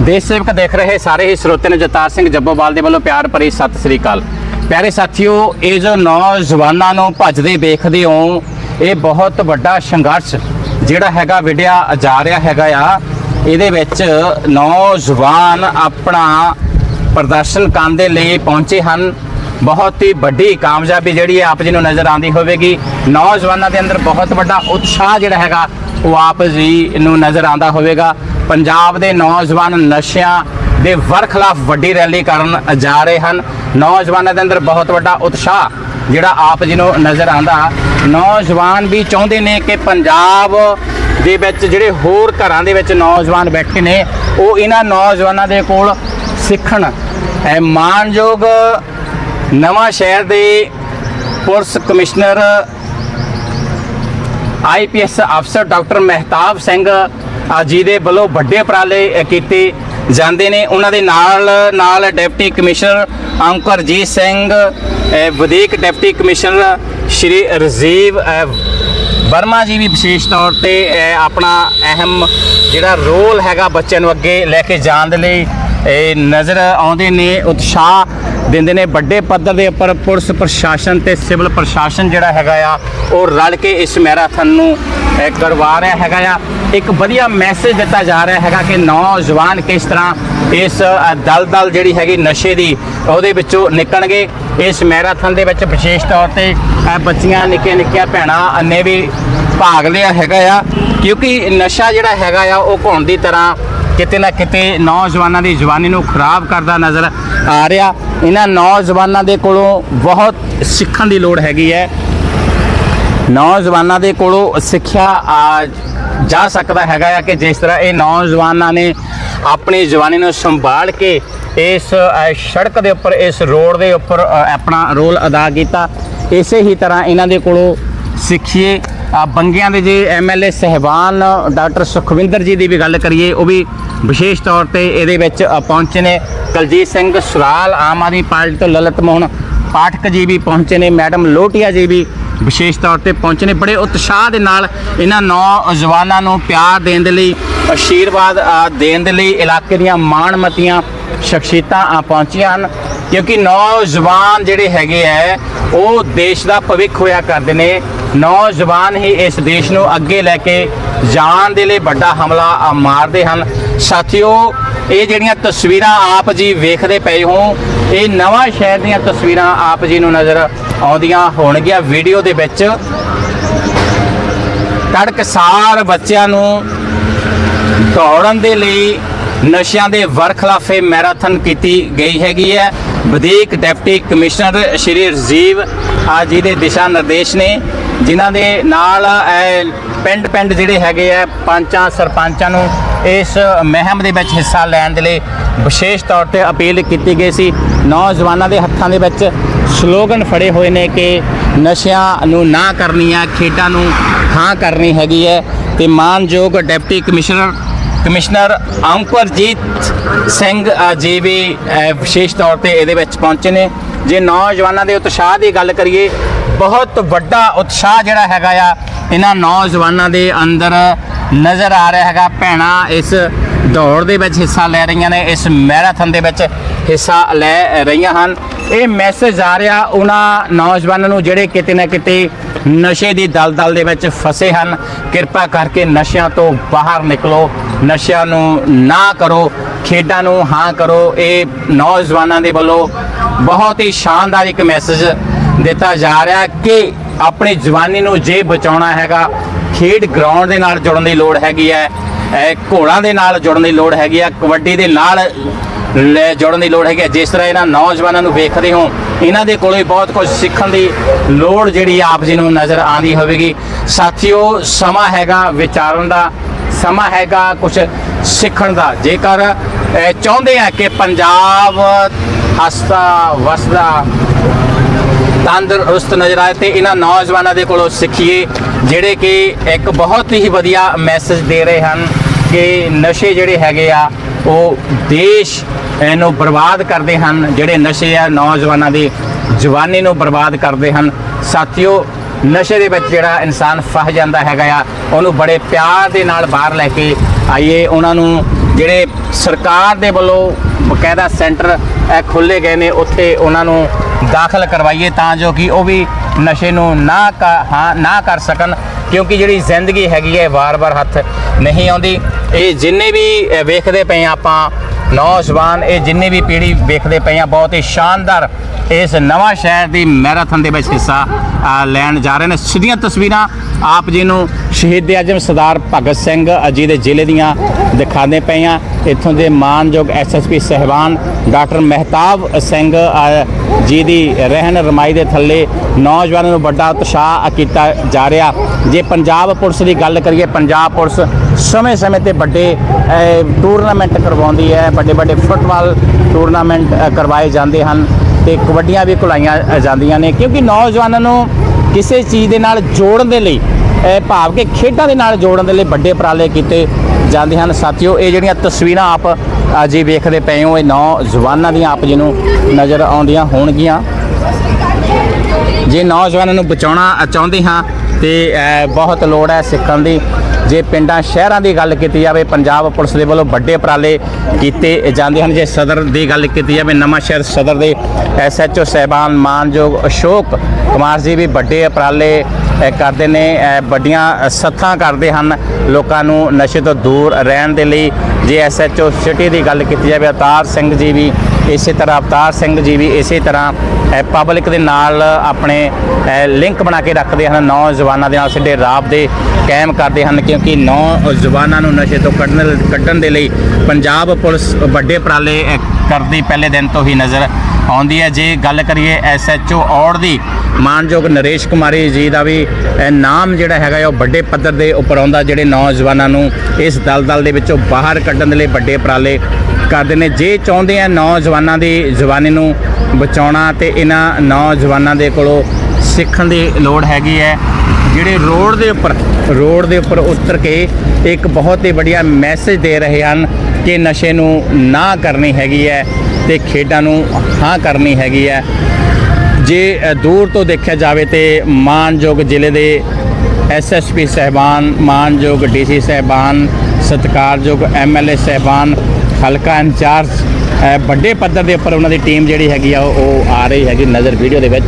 G: ਦੇਸ਼ ਸੇਵਕ ਦੇਖ ਰਹੇ ਸਾਰੇ ਹੀ ਸਰੋਤੇ ਨੂੰ ਜਤਾਰ ਸਿੰਘ ਜੱਬੋਵਾਲ ਦੇ ਵੱਲੋਂ ਪਿਆਰ ਭਰੀ ਸਤਿ ਸ੍ਰੀ ਅਕਾਲ। ਪਿਆਰੇ ਸਾਥੀਓ, ਇਹ ਜੋ ਨੌਜਵਾਨਾਂ ਨੂੰ ਭੱਜਦੇ ਵੇਖਦੇ ਹੋ, ਇਹ ਬਹੁਤ ਵੱਡਾ ਸੰਘਰਸ਼ ਜਿਹੜਾ ਹੈਗਾ ਵਿੜਿਆ ਜਾ ਰਿਹਾ ਹੈਗਾ ਆ। ਇਹਦੇ ਵਿੱਚ ਨੌਜਵਾਨ ਆਪਣਾ ਪ੍ਰਦਰਸ਼ਨ ਕਰਨ ਦੇ ਲਈ ਪਹੁੰਚੇ ਹਨ। ਬਹੁਤ ਹੀ ਵੱਡੀ ਕਾਮਯਾਬੀ ਜਿਹੜੀ ਹੈ ਆਪ ਜੀ ਨੂੰ ਨਜ਼ਰ ਆਉਂਦੀ ਹੋਵੇਗੀ। ਨੌਜਵਾਨਾਂ ਦੇ ਅੰਦਰ ਬਹੁਤ ਵੱਡਾ ਉਤਸ਼ਾਹ ਜਿਹੜਾ ਹੈਗਾ, ਉਹ ਆਪ ਜੀ ਨੂੰ ਨਜ਼ਰ ਆਉਂਦਾ ਹੋਵੇਗਾ। ਪੰਜਾਬ ਦੇ ਨੌਜਵਾਨ ਨਸ਼ਿਆਂ ਦੇ ਵਰਖਲਾਫ ਵੱਡੀ ਰੈਲੀ ਕਰਨ ਜਾ ਰਹੇ ਹਨ। ਨੌਜਵਾਨਾਂ ਦੇ ਅੰਦਰ ਬਹੁਤ ਵੱਡਾ ਉਤਸ਼ਾਹ ਜਿਹੜਾ ਆਪ ਜੀ ਨੂੰ ਨਜ਼ਰ ਆਉਂਦਾ। ਨੌਜਵਾਨ ਵੀ ਚਾਹੁੰਦੇ ਨੇ ਕਿ ਪੰਜਾਬ ਦੇ ਵਿੱਚ ਜਿਹੜੇ ਹੋਰ ਘਰਾਂ ਦੇ ਵਿੱਚ ਨੌਜਵਾਨ ਬੈਠੇ ਨੇ, ਉਹ ਇਹਨਾਂ ਨੌਜਵਾਨਾਂ ਦੇ ਕੋਲ ਸਿੱਖਣ। ਇਹ ਮਾਨਯੋਗ ਨਵਾਂ ਸ਼ਹਿਰ ਦੇ ਪੁਲਿਸ ਕਮਿਸ਼ਨਰ ਆਈਪੀਐਸ ਅਫਸਰ ਡਾਕਟਰ ਮਹਿਤਾਬ ਸਿੰਘ ਜੀ ਦੇ ਵੱਲੋਂ ਵੱਡੇ ਉਪਰਾਲੇ ਕੀਤੇ ਜਾਂਦੇ ਨੇ। ਉਹਨਾਂ ਦੇ ਨਾਲ ਨਾਲ ਡਿਪਟੀ ਕਮਿਸ਼ਨਰ ਅੰਕਰਜੀਤ ਸਿੰਘ ਅ, ਵਧੀਕ ਡਿਪਟੀ ਕਮਿਸ਼ਨਰ ਸ਼੍ਰੀ ਰਜੀਵ ਵਰਮਾ ਜੀ ਵੀ ਵਿਸ਼ੇਸ਼ ਤੌਰ ਤੇ ਆਪਣਾ ਅਹਿਮ ਜਿਹੜਾ ਰੋਲ ਹੈਗਾ ਬੱਚਿਆਂ ਨੂੰ ਅੱਗੇ ਲੈ ਕੇ ਜਾਣ ਦੇ ਲਈ ਇਹ ਨਜ਼ਰ ਆਉਂਦੇ ਨੇ ਉਤਸ਼ਾਹ ਦਿੰਦੇ ਨੇ। ਵੱਡੇ ਪੱਧਰ ਦੇ ਉੱਪਰ ਪੁਲਿਸ ਪ੍ਰਸ਼ਾਸਨ ਤੇ ਸਿਵਲ ਪ੍ਰਸ਼ਾਸਨ ਜਿਹੜਾ ਹੈਗਾ ਆ ਉਹ ਰਲ ਕੇ ਇਸ ਮੈਰਾਥਨ ਨੂੰ ਕਰਵਾ ਰਿਹਾ ਹੈਗਾ ਆ। ਇੱਕ ਵਧੀਆ ਮੈਸੇਜ ਦਿੱਤਾ ਜਾ ਰਿਹਾ ਹੈਗਾ ਕਿ ਨੌਜਵਾਨ ਕਿਸ ਤਰ੍ਹਾਂ ਇਸ ਅ, ਦਲਦਲ ਜਿਹੜੀ ਹੈਗੀ ਨਸ਼ੇ ਦੀ ਉਹਦੇ ਵਿੱਚੋਂ ਨਿਕਲਣਗੇ। ਇਸ ਮੈਰਾਥਨ ਦੇ ਵਿੱਚ ਵਿਸ਼ੇਸ਼ ਤੌਰ ਤੇ ਬੱਚੀਆਂ ਨਿੱਕੀਆਂ ਨਿੱਕੀਆਂ ਭੈਣਾਂ ਨੇ ਵੀ ਭਾਗ ਲਿਆ ਹੈਗਾ ਆ। ਕਿਉਂਕਿ ਨਸ਼ਾ ਜਿਹੜਾ ਹੈਗਾ ਆ ਉਹ ਘੁਣ ਦੀ ਤਰ੍ਹਾਂ ਕਿਤੇ ਨਾ ਕਿਤੇ ਨੌਜਵਾਨਾਂ ਦੀ ਜਵਾਨੀ ਨੂੰ ਖਰਾਬ ਕਰਦਾ ਨਜ਼ਰ ਆ ਰਿਹਾ। ਇਹਨਾਂ ਨੌਜਵਾਨਾਂ ਦੇ ਕੋਲੋਂ ਬਹੁਤ ਸਿੱਖਣ ਦੀ ਲੋੜ ਹੈਗੀ ਹੈ। ਨੌਜਵਾਨਾਂ ਦੇ ਕੋਲੋਂ ਸਿੱਖਿਆ ਜਾ ਸਕਦਾ ਹੈਗਾ ਆ ਕਿ ਜਿਸ ਤਰ੍ਹਾਂ ਇਹ ਨੌਜਵਾਨਾਂ ਨੇ ਆਪਣੀ ਜਵਾਨੀ ਨੂੰ ਸੰਭਾਲ ਕੇ ਇਸ ਸੜਕ ਦੇ ਉੱਪਰ, ਇਸ ਰੋਡ ਦੇ ਉੱਪਰ ਆਪਣਾ ਰੋਲ ਅਦਾ ਕੀਤਾ। ਇਸੇ ਹੀ ਤਰ੍ਹਾਂ ਇਹਨਾਂ ਦੇ ਕੋਲੋਂ ਸਿੱਖੀਏ। ਬੰਗਿਆਂ ਦੇ ਜੇ ਐਮਐਲਏ ਸਹਿਬਾਨ ਡਾਕਟਰ ਸੁਖਵਿੰਦਰ ਜੀ ਦੀ ਵੀ ਗੱਲ ਕਰੀਏ, ਉਹ ਵੀ ਵਿਸ਼ੇਸ਼ ਤੌਰ ਤੇ ਇਹਦੇ ਵਿੱਚ ਪਹੁੰਚੇ ਨੇ ਕਲਜੀਤ ਸਿੰਘ ਸੁਰਾਲ, ਆਮ ਆਦਮੀ ਪਾਰਟੀ ਤੋਂ ਲਲਿਤ ਮੋਹਨ ਪਾਠਕ ਜੀ ਵੀ ਪਹੁੰਚੇ ਨੇ, ਮੈਡਮ ਲੋਟੀਆ ਜੀ ਵੀ ਵਿਸ਼ੇਸ਼ ਤੌਰ ਤੇ ਪਹੁੰਚੇ ਨੇ। ਬੜੇ ਉਤਸ਼ਾਹ ਦੇ ਨਾਲ ਇਹਨਾਂ ਨੌਜਵਾਨਾਂ ਨੂੰ ਪਿਆਰ ਦੇਣ ਦੇ ਲਈ ਆਸ਼ੀਰਵਾਦ ਦੇਣ ਦੇ ਲਈ ਇਲਾਕੇ ਦੀਆਂ ਮਾਣਮਤੀਆਂ ਸ਼ਖਸੀਅਤਾਂ ਪਹੁੰਚੀਆਂ ਹਨ। ਕਿਉਂਕਿ ਨੌਜਵਾਨ ਜਿਹੜੇ ਹੈਗੇ ਐ, ਉਹ ਦੇਸ਼ ਦਾ ਭਵਿੱਖ ਹੋਇਆ ਕਰਦੇ ਨੇ। ਨੌਜਵਾਨ ਹੀ ਇਸ ਦੇਸ਼ ਨੂੰ ਅੱਗੇ ਲੈ ਕੇ ਜਾਣ ਦੇ ਲਈ ਵੱਡਾ ਹਮਲਾ ਮਾਰਦੇ ਹਨ। ਸਾਥੀਓ, ਇਹ ਜਿਹੜੀਆਂ ਤਸਵੀਰਾਂ ਆਪ ਜੀ ਵੇਖਦੇ ਪਏ ਹੋ, ਇਹ ਨਵਾਂ ਸ਼ਹਿਰ ਦੀਆਂ ਤਸਵੀਰਾਂ ਆਪ ਜੀ ਨੂੰ ਨਜ਼ਰ ਆਉਂਦੀਆਂ ਹੋਣਗੀਆਂ ਵੀਡੀਓ ਦੇ ਵਿੱਚ। ਤੜਕਸਾਰ ਬੱਚਿਆਂ ਨੂੰ ਦੌੜਨ ਦੇ ਲਈ ਨਸ਼ਿਆਂ ਦੇ ਵਰਖਲਾਫੇ ਮੈਰਾਥਨ ਕੀਤੀ ਗਈ ਹੈਗੀ ਹੈ। ਵਧੀਕ ਡਿਪਟੀ ਕਮਿਸ਼ਨਰ ਸ਼੍ਰੀ ਰਜੀਵ ਆ ਜੀ ਦੇ ਦਿਸ਼ਾ ਨਿਰਦੇਸ਼ ਨੇ ਜਿਨ੍ਹਾਂ ਦੇ ਨਾਲ ਪਿੰਡ ਪਿੰਡ ਜਿਹੜੇ ਹੈਗੇ ਆ, ਪੰਚਾਂ, ਸਰਪੰਚਾਂ ਨੂੰ ਇਸ ਮਹਿਮ ਦੇ ਵਿੱਚ ਹਿੱਸਾ ਲੈਣ ਦੇ ਲਈ ਵਿਸ਼ੇਸ਼ ਤੌਰ ਤੇ ਅਪੀਲ ਕੀਤੀ ਗਈ ਸੀ। ਨੌਜਵਾਨਾਂ ਦੇ ਹੱਥਾਂ ਦੇ ਵਿੱਚ ਸਲੋਗਨ ਫੜੇ ਹੋਏ ਨੇ ਕਿ ਨਸ਼ਿਆਂ ਨੂੰ ਨਾ ਕਰਨੀ ਹੈ, ਖੇਡਾਂ ਨੂੰ ਹਾਂ ਕਰਨੀ ਹੈਗੀ ਹੈ ਤੇ ਮਾਨਯੋਗ deputy commissioner commissioner Ankarjeet Singh ji ਵੀ ਵਿਸ਼ੇਸ਼ ਤੌਰ ਤੇ ਇਹਦੇ ਵਿੱਚ ਪਹੁੰਚੇ ਨੇ। ਜੇ ਨੌਜਵਾਨਾਂ ਦੇ ਉਤਸ਼ਾਹ ਦੀ ਗੱਲ ਕਰੀਏ ਬਹੁਤ ਵੱਡਾ ਉਤਸ਼ਾਹ ਜਿਹੜਾ ਹੈਗਾ ਆ, ਇਹਨਾਂ ਨੌਜਵਾਨਾਂ ਦੇ ਅੰਦਰ ਨਜ਼ਰ ਆ ਰਿਹਾ ਹੈਗਾ। ਭੈਣਾਂ ਇਸ ਦੌੜ ਦੇ ਵਿੱਚ ਹਿੱਸਾ ਲੈ ਰਹੀਆਂ ਨੇ, ਇਸ ਮੈਰਾਥਨ ਦੇ ਵਿੱਚ ਹਿੱਸਾ ਲੈ ਰਹੀਆਂ ਹਨ। ਇਹ ਮੈਸੇਜ ਆ ਰਿਹਾ, ਉਹਨਾਂ ਨੌਜਵਾਨਾਂ ਨੂੰ ਜਿਹੜੇ ਕਿਤੇ ਨਾ ਕਿਤੇ ਨਸ਼ੇ ਦੀ ਦਲਦਲ ਦੇ ਵਿੱਚ ਫਸੇ ਹਨ। ਕਿਰਪਾ ਕਰਕੇ ਨਸ਼ਿਆਂ ਤੋਂ ਬਾਹਰ ਨਿਕਲੋ, ਨਸ਼ਿਆਂ ਨੂੰ ਨਾ ਕਰੋ, ਖੇਡਾਂ ਨੂੰ ਹਾਂ ਕਰੋ। ਇਹ ਨੌਜਵਾਨਾਂ ਦੇ ਵੱਲੋਂ ਬਹੁਤ ਹੀ ਸ਼ਾਨਦਾਰ ਇੱਕ ਮੈਸੇਜ ਦਿੱਤਾ ਜਾ ਰਿਹਾ ਕਿ ਆਪਣੀ ਜਵਾਨੀ ਨੂੰ ਜੇ ਬਚਾਉਣਾ ਹੈਗਾ, ਖੇਡ ਗਰਾਊਂਡ ਦੇ ਨਾਲ ਜੁੜਨ ਦੀ ਲੋੜ ਹੈਗੀ ਹੈ ਇਹ ਘੋੜਾਂ ਦੇ ਨਾਲ ਜੁੜਨ ਦੀ ਲੋੜ ਹੈਗੀ ਆ ਕਬੱਡੀ ਦੇ ਨਾਲ ਜੁੜਨ ਦੀ ਲੋੜ ਹੈਗੀ ਹੈ। ਜਿਸ ਤਰ੍ਹਾਂ ਇਹਨਾਂ ਨੌਜਵਾਨਾਂ ਨੂੰ ਵੇਖਦੇ ਹੋ, ਇਹਨਾਂ ਦੇ ਕੋਲੇ ਬਹੁਤ ਕੁਝ ਸਿੱਖਣ ਦੀ ਲੋੜ ਜਿਹੜੀ ਆਪ ਜੀ ਨੂੰ ਨਜ਼ਰ ਆਉਂਦੀ ਹੋਵੇਗੀ। ਸਾਥੀਓ, ਸਮਾਂ ਹੈਗਾ ਵਿਚਾਰਨ ਦਾ, ਸਮਾਂ ਹੈਗਾ ਕੁਝ ਸਿੱਖਣ ਦਾ। ਜੇਕਰ ਚਾਹੁੰਦੇ ਆ ਕਿ ਪੰਜਾਬ ਹਸਤਾ ਵਸਦਾ ਤੰਦਰੁਸਤ ਨਜ਼ਰ ਆਏ ਤੇ ਇਹਨਾਂ ਨੌਜਵਾਨਾਂ ਦੇ ਕੋਲੋਂ ਸਿੱਖੀਏ, ਜਿਹੜੇ ਕਿ ਇੱਕ ਬਹੁਤ ਹੀ ਵਧੀਆ ਮੈਸੇਜ ਦੇ ਰਹੇ ਹਨ ਕਿ ਨਸ਼ੇ ਜਿਹੜੇ ਹੈਗੇ ਆ, ਉਹ ਦੇਸ਼ ਨੂੰ ਬਰਬਾਦ ਕਰਦੇ ਹਨ। ਜਿਹੜੇ ਨਸ਼ੇ ਆ, ਨੌਜਵਾਨਾਂ ਦੀ ਜਵਾਨੀ ਨੂੰ ਬਰਬਾਦ ਕਰਦੇ ਹਨ। ਸਾਥੀਓ, ਨਸ਼ੇ ਦੇ ਵਿੱਚ ਜਿਹੜਾ ਇਨਸਾਨ ਫਸ ਜਾਂਦਾ ਹੈਗਾ ਆ, ਉਹਨੂੰ ਬੜੇ ਪਿਆਰ ਦੇ ਨਾਲ ਬਾਹਰ ਲੈ ਕੇ ਆਈਏ। ਉਹਨਾਂ ਨੂੰ ਜਿਹੜੇ ਸਰਕਾਰ ਦੇ ਵੱਲੋਂ ਬਕਾਇਦਾ ਸੈਂਟਰ ਖੋਲੇ ਗਏ ਨੇ, ਉੱਥੇ ਉਹਨਾਂ ਨੂੰ ਦਾਖਲ ਕਰਵਾਈਏ ਤਾਂ ਜੋ ਕਿ ਉਹ ਵੀ ਨਸ਼ੇ ਨੂੰ ਨਾ ਕ- ਹਾਂ, ਨਾ ਕਰ ਸਕਣ, ਕਿਉਂਕਿ ਜਿਹੜੀ ਜ਼ਿੰਦਗੀ ਹੈਗੀ ਹੈ, ਵਾਰ-ਵਾਰ ਹੱਥ ਨਹੀਂ ਆਉਂਦੀ। ਇਹ ਜਿੰਨੇ ਵੀ ਵੇਖਦੇ ਪਏ ਹਾਂ ਆਪਾਂ, ਨੌਜਵਾਨ, ਇਹ ਜਿੰਨੇ ਵੀ ਪੀੜ੍ਹੀ ਵੇਖਦੇ ਪਏ ਆ ਬਹੁਤ ਹੀ ਸ਼ਾਨਦਾਰ ਇਸ ਨਵਾਂ ਸ਼ਹਿਰ ਦੀ ਮੈਰਾਥਨ ਦੇ ਵਿੱਚ ਹਿੱਸਾ ਲੈਣ ਜਾ ਰਹੇ ਨੇ। ਸਿੱਧੀਆਂ ਤਸਵੀਰਾਂ ਆਪ ਜੀ ਨੂੰ ਸ਼ਹੀਦ ਆਜਮ ਸਰਦਾਰ ਭਗਤ ਸਿੰਘ ਅ, ਜੀ ਦੇ ਜ਼ਿਲ੍ਹੇ ਦੀਆਂ ਦਿਖਾਉਂਦੇ ਪਏ ਆ ਇੱਥੋਂ ਦੇ ਮਾਨਯੋਗ ਐਸਐਸਪੀ ਸਹਿਬਾਨ ਡਾਕਟਰ ਮਹਿਤਾਬ ਸਿੰਘ ਜੀ ਦੀ ਰਹਿਣ ਰਮਾਈ ਦੇ ਥੱਲੇ ਨੌਜਵਾਨਾਂ ਨੂੰ ਵੱਡਾ ਉਤਸ਼ਾਹ ਕੀਤਾ ਜਾ ਰਿਹਾ। ਜੇ ਪੰਜਾਬ ਪੁਲਿਸ ਦੀ ਗੱਲ ਕਰੀਏ ਪੰਜਾਬ ਪੁਲਿਸ ਸਮੇਂ-ਸਮੇਂ ਤੇ ਵੱਡੇ ਟੂਰਨਾਮੈਂਟ ਕਰਵਾਉਂਦੀ ਹੈ। ਵੱਡੇ ਵੱਡੇ ਫੁੱਟਬਾਲ ਟੂਰਨਾਮੈਂਟ ਕਰਵਾਏ ਜਾਂਦੇ ਹਨ ਤੇ ਕਬੱਡੀਆਂ ਵੀ ਖਿਲਾਈਆਂ ਜਾਂਦੀਆਂ ਨੇ। ਕਿਉਂਕਿ ਨੌਜਵਾਨਾਂ ਨੂੰ ਕਿਸੇ ਚੀਜ਼ ਦੇ ਨਾਲ ਜੋੜਨ ਦੇ ਲਈ ਭਾਵ ਕਿ ਖੇਡਾਂ ਦੇ ਨਾਲ ਜੋੜਨ ਦੇ ਲਈ ਵੱਡੇ ਉਪਰਾਲੇ ਕੀਤੇ ਜਾਂਦੇ ਹਨ। ਸਾਥੀਓ, ਇਹ ਜਿਹੜੀਆਂ ਤਸਵੀਰਾਂ ਆਪ ਅੱਜ ਵੇਖਦੇ ਪਏ ਹੋ, ਇਹ ਨੌਜਵਾਨਾਂ ਦੀਆਂ ਆਪ ਜੀ ਨੂੰ ਨਜ਼ਰ ਆਉਂਦੀਆਂ ਹੋਣਗੀਆਂ। ਜੇ ਨੌਜਵਾਨਾਂ ਨੂੰ ਬਚਾਉਣਾ ਚਾਹੁੰਦੇ ਹਾਂ ਤੇ ਬਹੁਤ ਲੋੜ ਹੈ ਸਿੱਖਣ ਦੀ। ਜੇ ਪਿੰਡਾਂ ਸ਼ਹਿਰਾਂ ਦੀ ਗੱਲ ਕੀਤੀ ਜਾਵੇ, ਪੰਜਾਬ ਪੁਲਿਸ ਦੇ ਵੱਲੋਂ ਵੱਡੇ ਉਪਰਾਲੇ ਕੀਤੇ ਜਾਂਦੇ ਹਨ। ਜੇ ਸਦਰ ਦੀ ਗੱਲ ਕੀਤੀ ਜਾਵੇ, ਨਵਾਂ ਸ਼ਹਿਰ ਸਦਰ ਦੇ ਐਸਐਚਓ ਸਹਿਬਾਨ ਮਾਨਯੋਗ ਅਸ਼ੋਕ ਕੁਮਾਰ ਜੀ ਵੀ ਵੱਡੇ ਉਪਰਾਲੇ ਕਰਦੇ ਨੇ ਵੱਡੀਆਂ ਸੱਥਾਂ ਕਰਦੇ ਹਨ ਲੋਕਾਂ ਨੂੰ ਨਸ਼ੇ ਤੋਂ ਦੂਰ ਰਹਿਣ ਦੇ ਲਈ। ਜੇ ਐਸਐਚਓ ਸਿਟੀ ਦੀ ਗੱਲ ਕੀਤੀ ਜਾਵੇ, ਅਵਤਾਰ ਸਿੰਘ ਜੀ ਵੀ ਇਸੇ ਤਰ੍ਹਾਂ, ਅਵਤਾਰ ਸਿੰਘ ਜੀ ਵੀ ਇਸੇ ਤਰ੍ਹਾਂ ਪਬਲਿਕ ਦੇ ਨਾਲ ਆਪਣੇ ਲਿੰਕ ਬਣਾ ਕੇ ਰੱਖਦੇ ਹਨ। ਨੌਜਵਾਨਾਂ ਦੇ ਨਾਲ ਸਿੱਧੇ ਰਾਬਤੇ ਕਾਇਮ ਕਰਦੇ ਹਨ, ਕਿਉਂਕਿ ਨੌਜਵਾਨਾਂ ਨੂੰ ਨਸ਼ੇ ਤੋਂ ਕੱਢਣ ਕੱਢਣ ਦੇ ਲਈ ਪੰਜਾਬ ਪੁਲਿਸ ਵੱਡੇ ਉਪਰਾਲੇ ਕਰਦੀ ਪਹਿਲੇ ਦਿਨ ਤੋਂ ਹੀ ਨਜ਼ਰ ਆਉਂਦੀ ਹੈ। ਜੇ ਗੱਲ ਕਰੀਏ ਐਸਐਚਓ ਔੜ ਦੀ, ਮਾਨਯੋਗ ਨਰੇਸ਼ ਕੁਮਾਰੀ ਜੀ ਦਾ ਵੀ ਨਾਮ ਜਿਹੜਾ ਹੈਗਾ ਉਹ ਵੱਡੇ ਪੱਧਰ ਦੇ ਉੱਪਰ ਆਉਂਦਾ। ਜਿਹੜੇ ਨੌਜਵਾਨਾਂ ਨੂੰ ਇਸ ਦਲਦਲ ਦੇ ਵਿੱਚੋਂ ਬਾਹਰ ਕੱਢਣ ਦੇ ਲਈ ਵੱਡੇ ਉਪਰਾਲੇ ਕਰਦੇ ਨੇ। ਜੇ ਚਾਹੁੰਦੇ ਆ ਨੌਜਵਾਨਾਂ ਦੀ ਜਵਾਨੀ ਨੂੰ ਬਚਾਉਣਾ ਤੇ ਇਹਨਾਂ ਨੌਜਵਾਨਾਂ ਦੇ ਕੋਲੋਂ ਸਿੱਖਣ ਦੀ ਲੋੜ ਹੈਗੀ ਹੈ। ਜਿਹੜੇ ਰੋਡ ਦੇ ਉੱਪਰ, ਰੋਡ ਦੇ ਉੱਪਰ ਉਤਰ ਕੇ ਇੱਕ ਬਹੁਤ ਹੀ ਵਧੀਆ ਮੈਸੇਜ ਦੇ ਰਹੇ ਹਨ ਕਿ ਨਸ਼ੇ ਨੂੰ ਨਾ ਕਰਨੀ ਹੈਗੀ ਹੈ। ਤੇ ਖੇਡਾਂ ਨੂੰ ਹਾਂ ਕਰਨੀ ਹੈਗੀ ਹੈ। ਜੇ ਦੂਰ ਤੋਂ ਦੇਖਿਆ ਜਾਵੇ ਤੇ ਮਾਨਯੋਗ ਜ਼ਿਲ੍ਹੇ ਦੇ ਐਸਐਸਪੀ ਸਹਿਬਾਨ, ਮਾਨਯੋਗ ਡੀਸੀ ਸਹਿਬਾਨ, ਸਤਿਕਾਰਯੋਗ ਐਮਐਲਏ ਸਹਿਬਾਨ, ਹਲਕਾ ਇੰਚਾਰਜ ਵੱਡੇ ਪੱਧਰ ਦੇ ਉੱਪਰ ਉਹਨਾਂ ਦੀ ਟੀਮ ਜਿਹੜੀ ਹੈਗੀ ਆ, ਉਹ ਆ ਰਹੀ ਹੈਗੀ ਨਜ਼ਰ ਵੀਡੀਓ ਦੇ ਵਿੱਚ।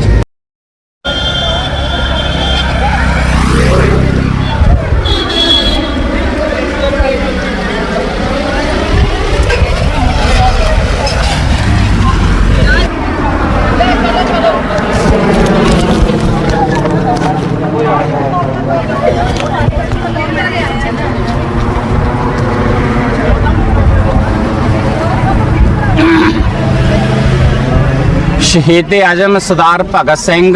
G: ਸ਼ਹੀਦ ਆਜ਼ਮ ਸਰਦਾਰ ਭਗਤ ਸਿੰਘ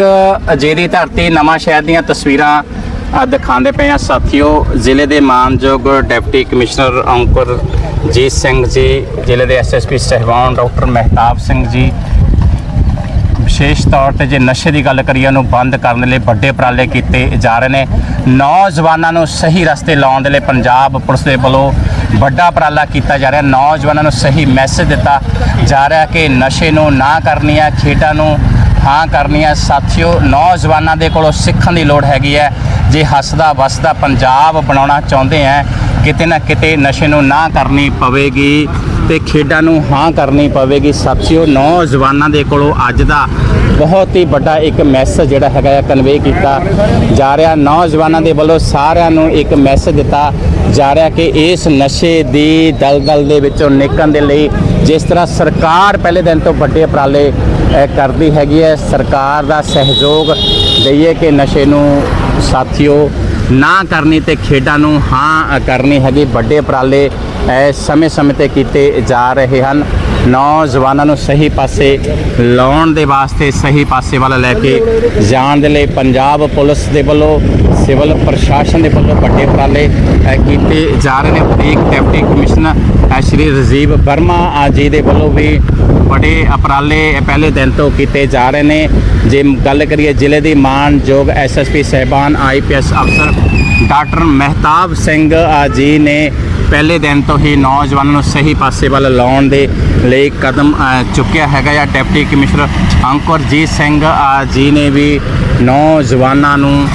G: ਅਜੇਰੀ ਧਰਤੀ ਨਵਾਂ ਸ਼ਹਿਰ ਦੀਆਂ ਤਸਵੀਰਾਂ ਦਿਖਾਉਂਦੇ ਪਏ ਆ ਸਾਥੀਓ, ਜ਼ਿਲ੍ਹੇ ਦੇ ਮਾਨਯੋਗ ਡਿਪਟੀ ਕਮਿਸ਼ਨਰ ਅੰਕੁਰ ਜੀਤ ਸਿੰਘ ਜੀ, ਜ਼ਿਲ੍ਹੇ ਦੇ ਐਸਐਸਪੀ ਸਹਿਬਾਨ ਡਾਕਟਰ ਮਹਿਤਾਬ ਸਿੰਘ ਜੀ ਵਿਸ਼ੇਸ਼ ਤੌਰ ਤੇ ਜੇ ਨਸ਼ੇ ਦੀ ਗੱਲ ਕਰੀਏ, ਉਹਨੂੰ ਬੰਦ ਕਰਨ ਲਈ ਵੱਡੇ ਉਪਰਾਲੇ ਕੀਤੇ ਜਾ ਰਹੇ ਨੇ। ਨੌਜਵਾਨਾਂ ਨੂੰ ਸਹੀ ਰਸਤੇ ਲਾਉਣ ਦੇ ਲਈ ਪੰਜਾਬ ਪੁਲਿਸ ਦੇ ਵੱਲੋਂ ਵੱਡਾ ਉਪਰਾਲਾ ਕੀਤਾ ਜਾ ਰਿਹਾ। ਨੌਜਵਾਨਾਂ ਨੂੰ ਸਹੀ ਮੈਸੇਜ ਦਿੱਤਾ ਜਾ ਰਿਹਾ ਕਿ ਨਸ਼ੇ ਨੂੰ ਨਾ ਕਰਨੀ ਹੈ, ਖੇਡਾਂ ਨੂੰ ਹਾਂ ਕਰਨੀ ਹੈ। ਸਾਥੀਓ, ਨੌਜਵਾਨਾਂ ਦੇ ਕੋਲੋਂ ਸਿੱਖਣ ਦੀ ਲੋੜ ਹੈਗੀ ਹੈ। ਜੇ ਹੱਸਦਾ ਵਸਦਾ ਪੰਜਾਬ ਬਣਾਉਣਾ ਚਾਹੁੰਦੇ ਆ ਕਿਤੇ ਨਾ ਕਿਤੇ ਨਸ਼ੇ ਨੂੰ ਨਾ ਕਰਨੀ ਪਵੇਗੀ। ਤੇ ਖੇਡਾਂ ਨੂੰ ਹਾਂ ਕਰਨੀ ਪਵੇਗੀ। ਸਾਥੀਓ ਨੌਜਵਾਨਾਂ ਦੇ ਕੋਲੋਂ ਅੱਜ ਦਾ ਬਹੁਤ ਹੀ ਵੱਡਾ ਇੱਕ ਮੈਸੇਜ ਜਿਹੜਾ ਹੈਗਾ ਹੈ ਕਨਵੇ ਕੀਤਾ ਜਾ ਰਿਹਾ। ਨੌਜਵਾਨਾਂ ਦੇ ਵੱਲੋਂ ਸਾਰਿਆਂ ਨੂੰ ਇੱਕ ਮੈਸੇਜ ਦਿੱਤਾ ਜਾ ਰਿਹਾ ਕਿ ਇਸ ਨਸ਼ੇ ਦੀ ਦਲਦਲ ਦੇ ਵਿੱਚੋਂ ਨਿਕਲਣ ਦੇ ਲਈ ਜਿਸ ਤਰ੍ਹਾਂ ਸਰਕਾਰ ਪਹਿਲੇ ਦਿਨ ਤੋਂ ਵੱਡੇ ਉਪਰਾਲੇ ਕਰਦੀ ਹੈਗੀ ਹੈ, ਸਰਕਾਰ ਦਾ ਸਹਿਯੋਗ ਦਈਏ ਕਿ ਨਸ਼ੇ ਨੂੰ ਸਾਥੀਓ ਨਾ ਕਰਨੀ ਤੇ ਖੇਡਾਂ ਨੂੰ ਹਾਂ ਕਰਨੀ ਹੈਗੀ। ਵੱਡੇ ਉਪਰਾਲੇ ਸਮੇਂ ਸਮੇਂ ਤੇ ਕੀਤੇ ਜਾ ਰਹੇ ਹਨ। ਨੌਜਵਾਨਾਂ ਨੂੰ ਸਹੀ ਪਾਸੇ ਲਾਉਣ ਦੇ ਵਾਸਤੇ ਸਹੀ ਪਾਸੇ ਵੱਲ ਲੈ ਕੇ ਜਾਣ ਦੇ ਲਈ ਪੰਜਾਬ ਪੁਲਿਸ ਦੇ ਵੱਲੋਂ, ਸਿਵਲ ਪ੍ਰਸ਼ਾਸਨ ਦੇ ਵੱਲੋਂ ਵੱਡੇ ਉਪਰਾਲੇ ਕੀਤੇ ਜਾ ਰਹੇ ਨੇ। ਵਧੀਕ ਡਿਪਟੀ ਕਮਿਸ਼ਨਰ ਸ਼੍ਰੀ ਰਜੀਵ ਵਰਮਾ ਜੀ ਦੇ ਵੱਲੋਂ ਵੀ ਵੱਡੇ ਉਪਰਾਲੇ ਪਹਿਲੇ ਦਿਨ ਤੋਂ ਕੀਤੇ ਜਾ ਰਹੇ ਨੇ। ਜੇ ਗੱਲ ਕਰੀਏ ਜ਼ਿਲ੍ਹੇ ਦੀ ਮਾਨਯੋਗ ਐਸਐਸਪੀ ਸਹਿਬਾਨ ਆਈਪੀਐਸ ਅਫਸਰ ਡਾਕਟਰ ਮਹਿਤਾਬ ਸਿੰਘ ਜੀ ਨੇ ਪਹਿਲੇ ਦਿਨ ਤੋਂ ਹੀ ਨੌਜਵਾਨਾਂ ਨੂੰ ਸਹੀ ਪਾਸੇ ਵੱਲ ਲਾਉਣ ਦੇ ਲਈ ਕਦਮ ਚੁੱਕਿਆ ਹੈਗਾ ਜਾਂ ਡਿਪਟੀ ਕਮਿਸ਼ਨਰ ਅੰਕੁਰਜੀਤ ਸਿੰਘ ਜੀ ਨੇ ਵੀ ਨੌਜਵਾਨਾਂ ਨੂੰ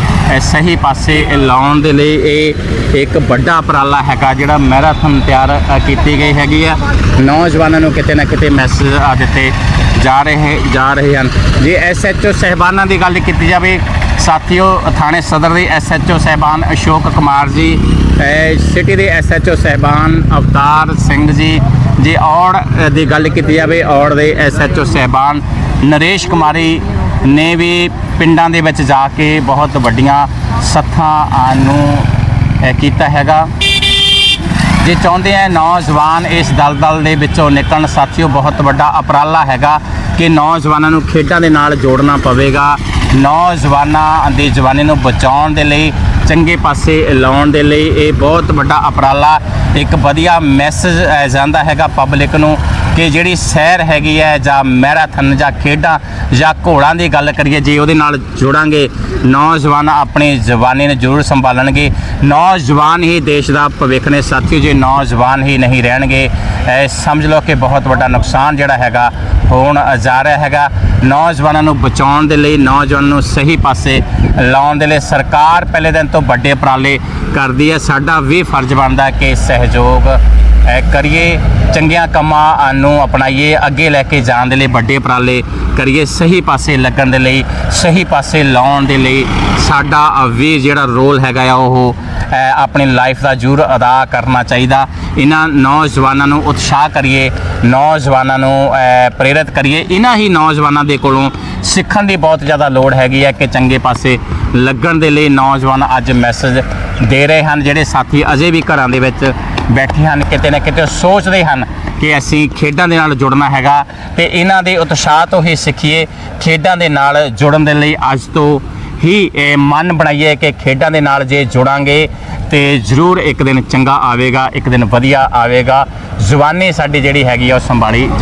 G: ਸਹੀ ਪਾਸੇ ਲਾਉਣ ਦੇ ਲਈ ਇਹ ਇੱਕ ਵੱਡਾ ਉਪਰਾਲਾ ਹੈਗਾ ਜਿਹੜਾ ਮੈਰਾਥਨ ਤਿਆਰ ਕੀਤੀ ਗਈ ਹੈਗੀ ਆ। ਨੌਜਵਾਨਾਂ ਨੂੰ ਕਿਤੇ ਨਾ ਕਿਤੇ ਮੈਸੇਜ ਆ ਦਿੱਤੇ ਜਾ ਰਹੇ ਜਾ ਰਹੇ ਹਨ। ਜੇ ਐਸਐਚਓ ਸਹਿਬਾਨਾਂ ਦੀ ਗੱਲ ਕੀਤੀ ਜਾਵੇ, ਸਾਥੀਓ, ਥਾਣੇ ਸਦਰ ਦੇ ਐਸਐਚਓ ਸਹਿਬਾਨ ਅਸ਼ੋਕ ਕੁਮਾਰ ਜੀ ਸਿਟੀ ਦੇ ਐਸਐਚਓ ਸਹਿਬਾਨ ਅਵਤਾਰ ਸਿੰਘ ਜੀ, ਜੇ ਔੜ ਦੀ ਗੱਲ ਕੀਤੀ ਜਾਵੇ, ਔੜ ਦੇ ਐਸਐਚਓ ਸਹਿਬਾਨ ਨਰੇਸ਼ ਕੁਮਾਰੀ ਨੇ ਵੀ ਪਿੰਡਾਂ ਦੇ ਵਿੱਚ ਜਾ ਕੇ ਬਹੁਤ ਵੱਡੀਆਂ ਸੱਥਾਂ ਨੂੰ ਕੀਤਾ ਹੈਗਾ। ਜੇ ਚਾਹੁੰਦੇ ਆ ਨੌਜਵਾਨ ਇਸ ਦਲਦਲ ਦੇ ਵਿੱਚੋਂ ਨਿਕਲਣ, ਸਾਥੀਓ ਬਹੁਤ ਵੱਡਾ ਅਪਰਾਲਾ ਹੈਗਾ ਕਿ ਨੌਜਵਾਨਾਂ ਨੂੰ ਖੇਡਾਂ ਦੇ ਨਾਲ ਜੋੜਨਾ ਪਵੇਗਾ। ਨੌਜਵਾਨਾਂ ਦੀ ਜਵਾਨੀ ਨੂੰ ਬਚਾਉਣ ਦੇ ਲਈ ਚੰਗੇ ਪਾਸੇ ਲਾਉਣ ਦੇ ਲਈ ਇਹ ਬਹੁਤ ਵੱਡਾ ਉਪਰਾਲਾ, ਇੱਕ ਵਧੀਆ ਮੈਸੇਜ ਜਾਂਦਾ ਹੈਗਾ ਪਬਲਿਕ ਨੂੰ ਕਿ ਜਿਹੜੀ ਸੈਰ ਹੈਗੀ ਹੈ ਜਾਂ ਮੈਰਾਥਨ ਜਾਂ ਖੇਡਾਂ ਜਾਂ ਘੋੜਾਂ ਦੀ ਗੱਲ ਕਰੀਏ, ਜੇ ਉਹਦੇ ਨਾਲ ਜੁੜਾਂਗੇ, ਨੌਜਵਾਨ ਆਪਣੀ ਜਵਾਨੀ ਨੂੰ ਜ਼ਰੂਰ ਸੰਭਾਲਣਗੇ। ਨੌਜਵਾਨ ਹੀ ਦੇਸ਼ ਦਾ ਭਵਿੱਖ ਨੇ ਸਾਥੀਓ, ਜੇ ਨੌਜਵਾਨ ਹੀ ਨਹੀਂ ਰਹਿਣਗੇ, ਇਹ ਸਮਝ ਲਓ ਕਿ ਬਹੁਤ ਵੱਡਾ ਨੁਕਸਾਨ ਜਿਹੜਾ ਹੈਗਾ ਹੋਣ ਜਾ ਰਿਹਾ ਹੈਗਾ। ਨੌਜਵਾਨਾਂ ਨੂੰ ਬਚਾਉਣ ਦੇ ਲਈ, ਨੌਜਵਾਨਾਂ ਨੂੰ ਸਹੀ ਪਾਸੇ ਲਾਉਣ ਦੇ ਲਈ ਸਰਕਾਰ ਪਹਿਲੇ ਦਿਨ ਤੋਂ ਵੱਡੇ ਉਪਰਾਲੇ ਕਰਦੀ ਹੈ। ਸਾਡਾ ਵੀ ਫਰਜ਼ ਬਣਦਾ ਕਿ ਸਹਿਯੋਗ ਕਰੀਏ ਚੰਗੀਆਂ ਕੰਮਾਂ ਨੂੰ ਅਪਣਾਈਏ, ਅੱਗੇ ਲੈ ਕੇ ਜਾਣ ਦੇ ਲਈ, ਵੱਡੇ ਉਪਰਾਲੇ ਕਰੀਏ ਸਹੀ ਪਾਸੇ ਲੱਗਣ ਦੇ ਲਈ, ਸਹੀ ਪਾਸੇ ਲਾਉਣ ਦੇ ਲਈ, ਸਾਡਾ ਵੀ ਜਿਹੜਾ ਰੋਲ ਹੈਗਾ ਆ, ਉਹ ਆਪਣੀ ਲਾਈਫ ਦਾ ਜ਼ਰੂਰ ਅਦਾ ਕਰਨਾ ਚਾਹੀਦਾ। ਇਹਨਾਂ ਨੌਜਵਾਨਾਂ ਨੂੰ ਉਤਸ਼ਾਹ ਕਰੀਏ, ਨੌਜਵਾਨਾਂ ਨੂੰ ਪ੍ਰੇਰਿਤ ਕਰੀਏ। ਇਹਨਾਂ ਹੀ ਨੌਜਵਾਨਾਂ ਦੇ ਕੋਲੋਂ ਸਿੱਖਣ ਦੀ ਬਹੁਤ ਜ਼ਿਆਦਾ ਲੋੜ ਹੈਗੀ ਹੈ ਕਿ ਚੰਗੇ ਪਾਸੇ ਲੱਗਣ ਦੇ ਲਈ ਨੌਜਵਾਨ ਅੱਜ ਮੈਸੇਜ ਦੇ ਰਹੇ ਹਨ। ਜਿਹੜੇ ਸਾਥੀ ਅਜੇ ਵੀ ਘਰਾਂ ਦੇ ਵਿੱਚ ਬੈਠੇ ਹਨ, ਕਿਤੇ ਨਾ ਕਿਤੇ ਸੋਚਦੇ ਹਨ ਕਿ ਅਸੀਂ ਖੇਡਾਂ ਦੇ ਨਾਲ ਜੁੜਨਾ ਹੈਗਾ ਤੇ ਇਹਨਾਂ ਦੇ ਉਤਸ਼ਾਹ ਤੋਂ ਹੀ ਸਿੱਖੀਏ, ਖੇਡਾਂ ਦੇ ਨਾਲ ਜੁੜਨ ਦੇ ਲਈ ਅੱਜ ਤੋਂ ਹੀ ਇਹ ਮਨ ਬਣਾਈਏ ਕਿ ਖੇਡਾਂ ਦੇ ਨਾਲ ਜੇ ਜੁੜਾਂਗੇ ਤੇ ਜ਼ਰੂਰ ਇੱਕ ਦਿਨ ਚੰਗਾ ਆਵੇਗਾ, ਇੱਕ ਦਿਨ ਵਧੀਆ ਆਵੇਗਾ। ਜ਼ੁਬਾਨੀ ਸਾਡੀ ਜਿਹੜੀ ਹੈਗੀ ਆ, ਉਹ ਸੰਭਾਲੀ ਜਾ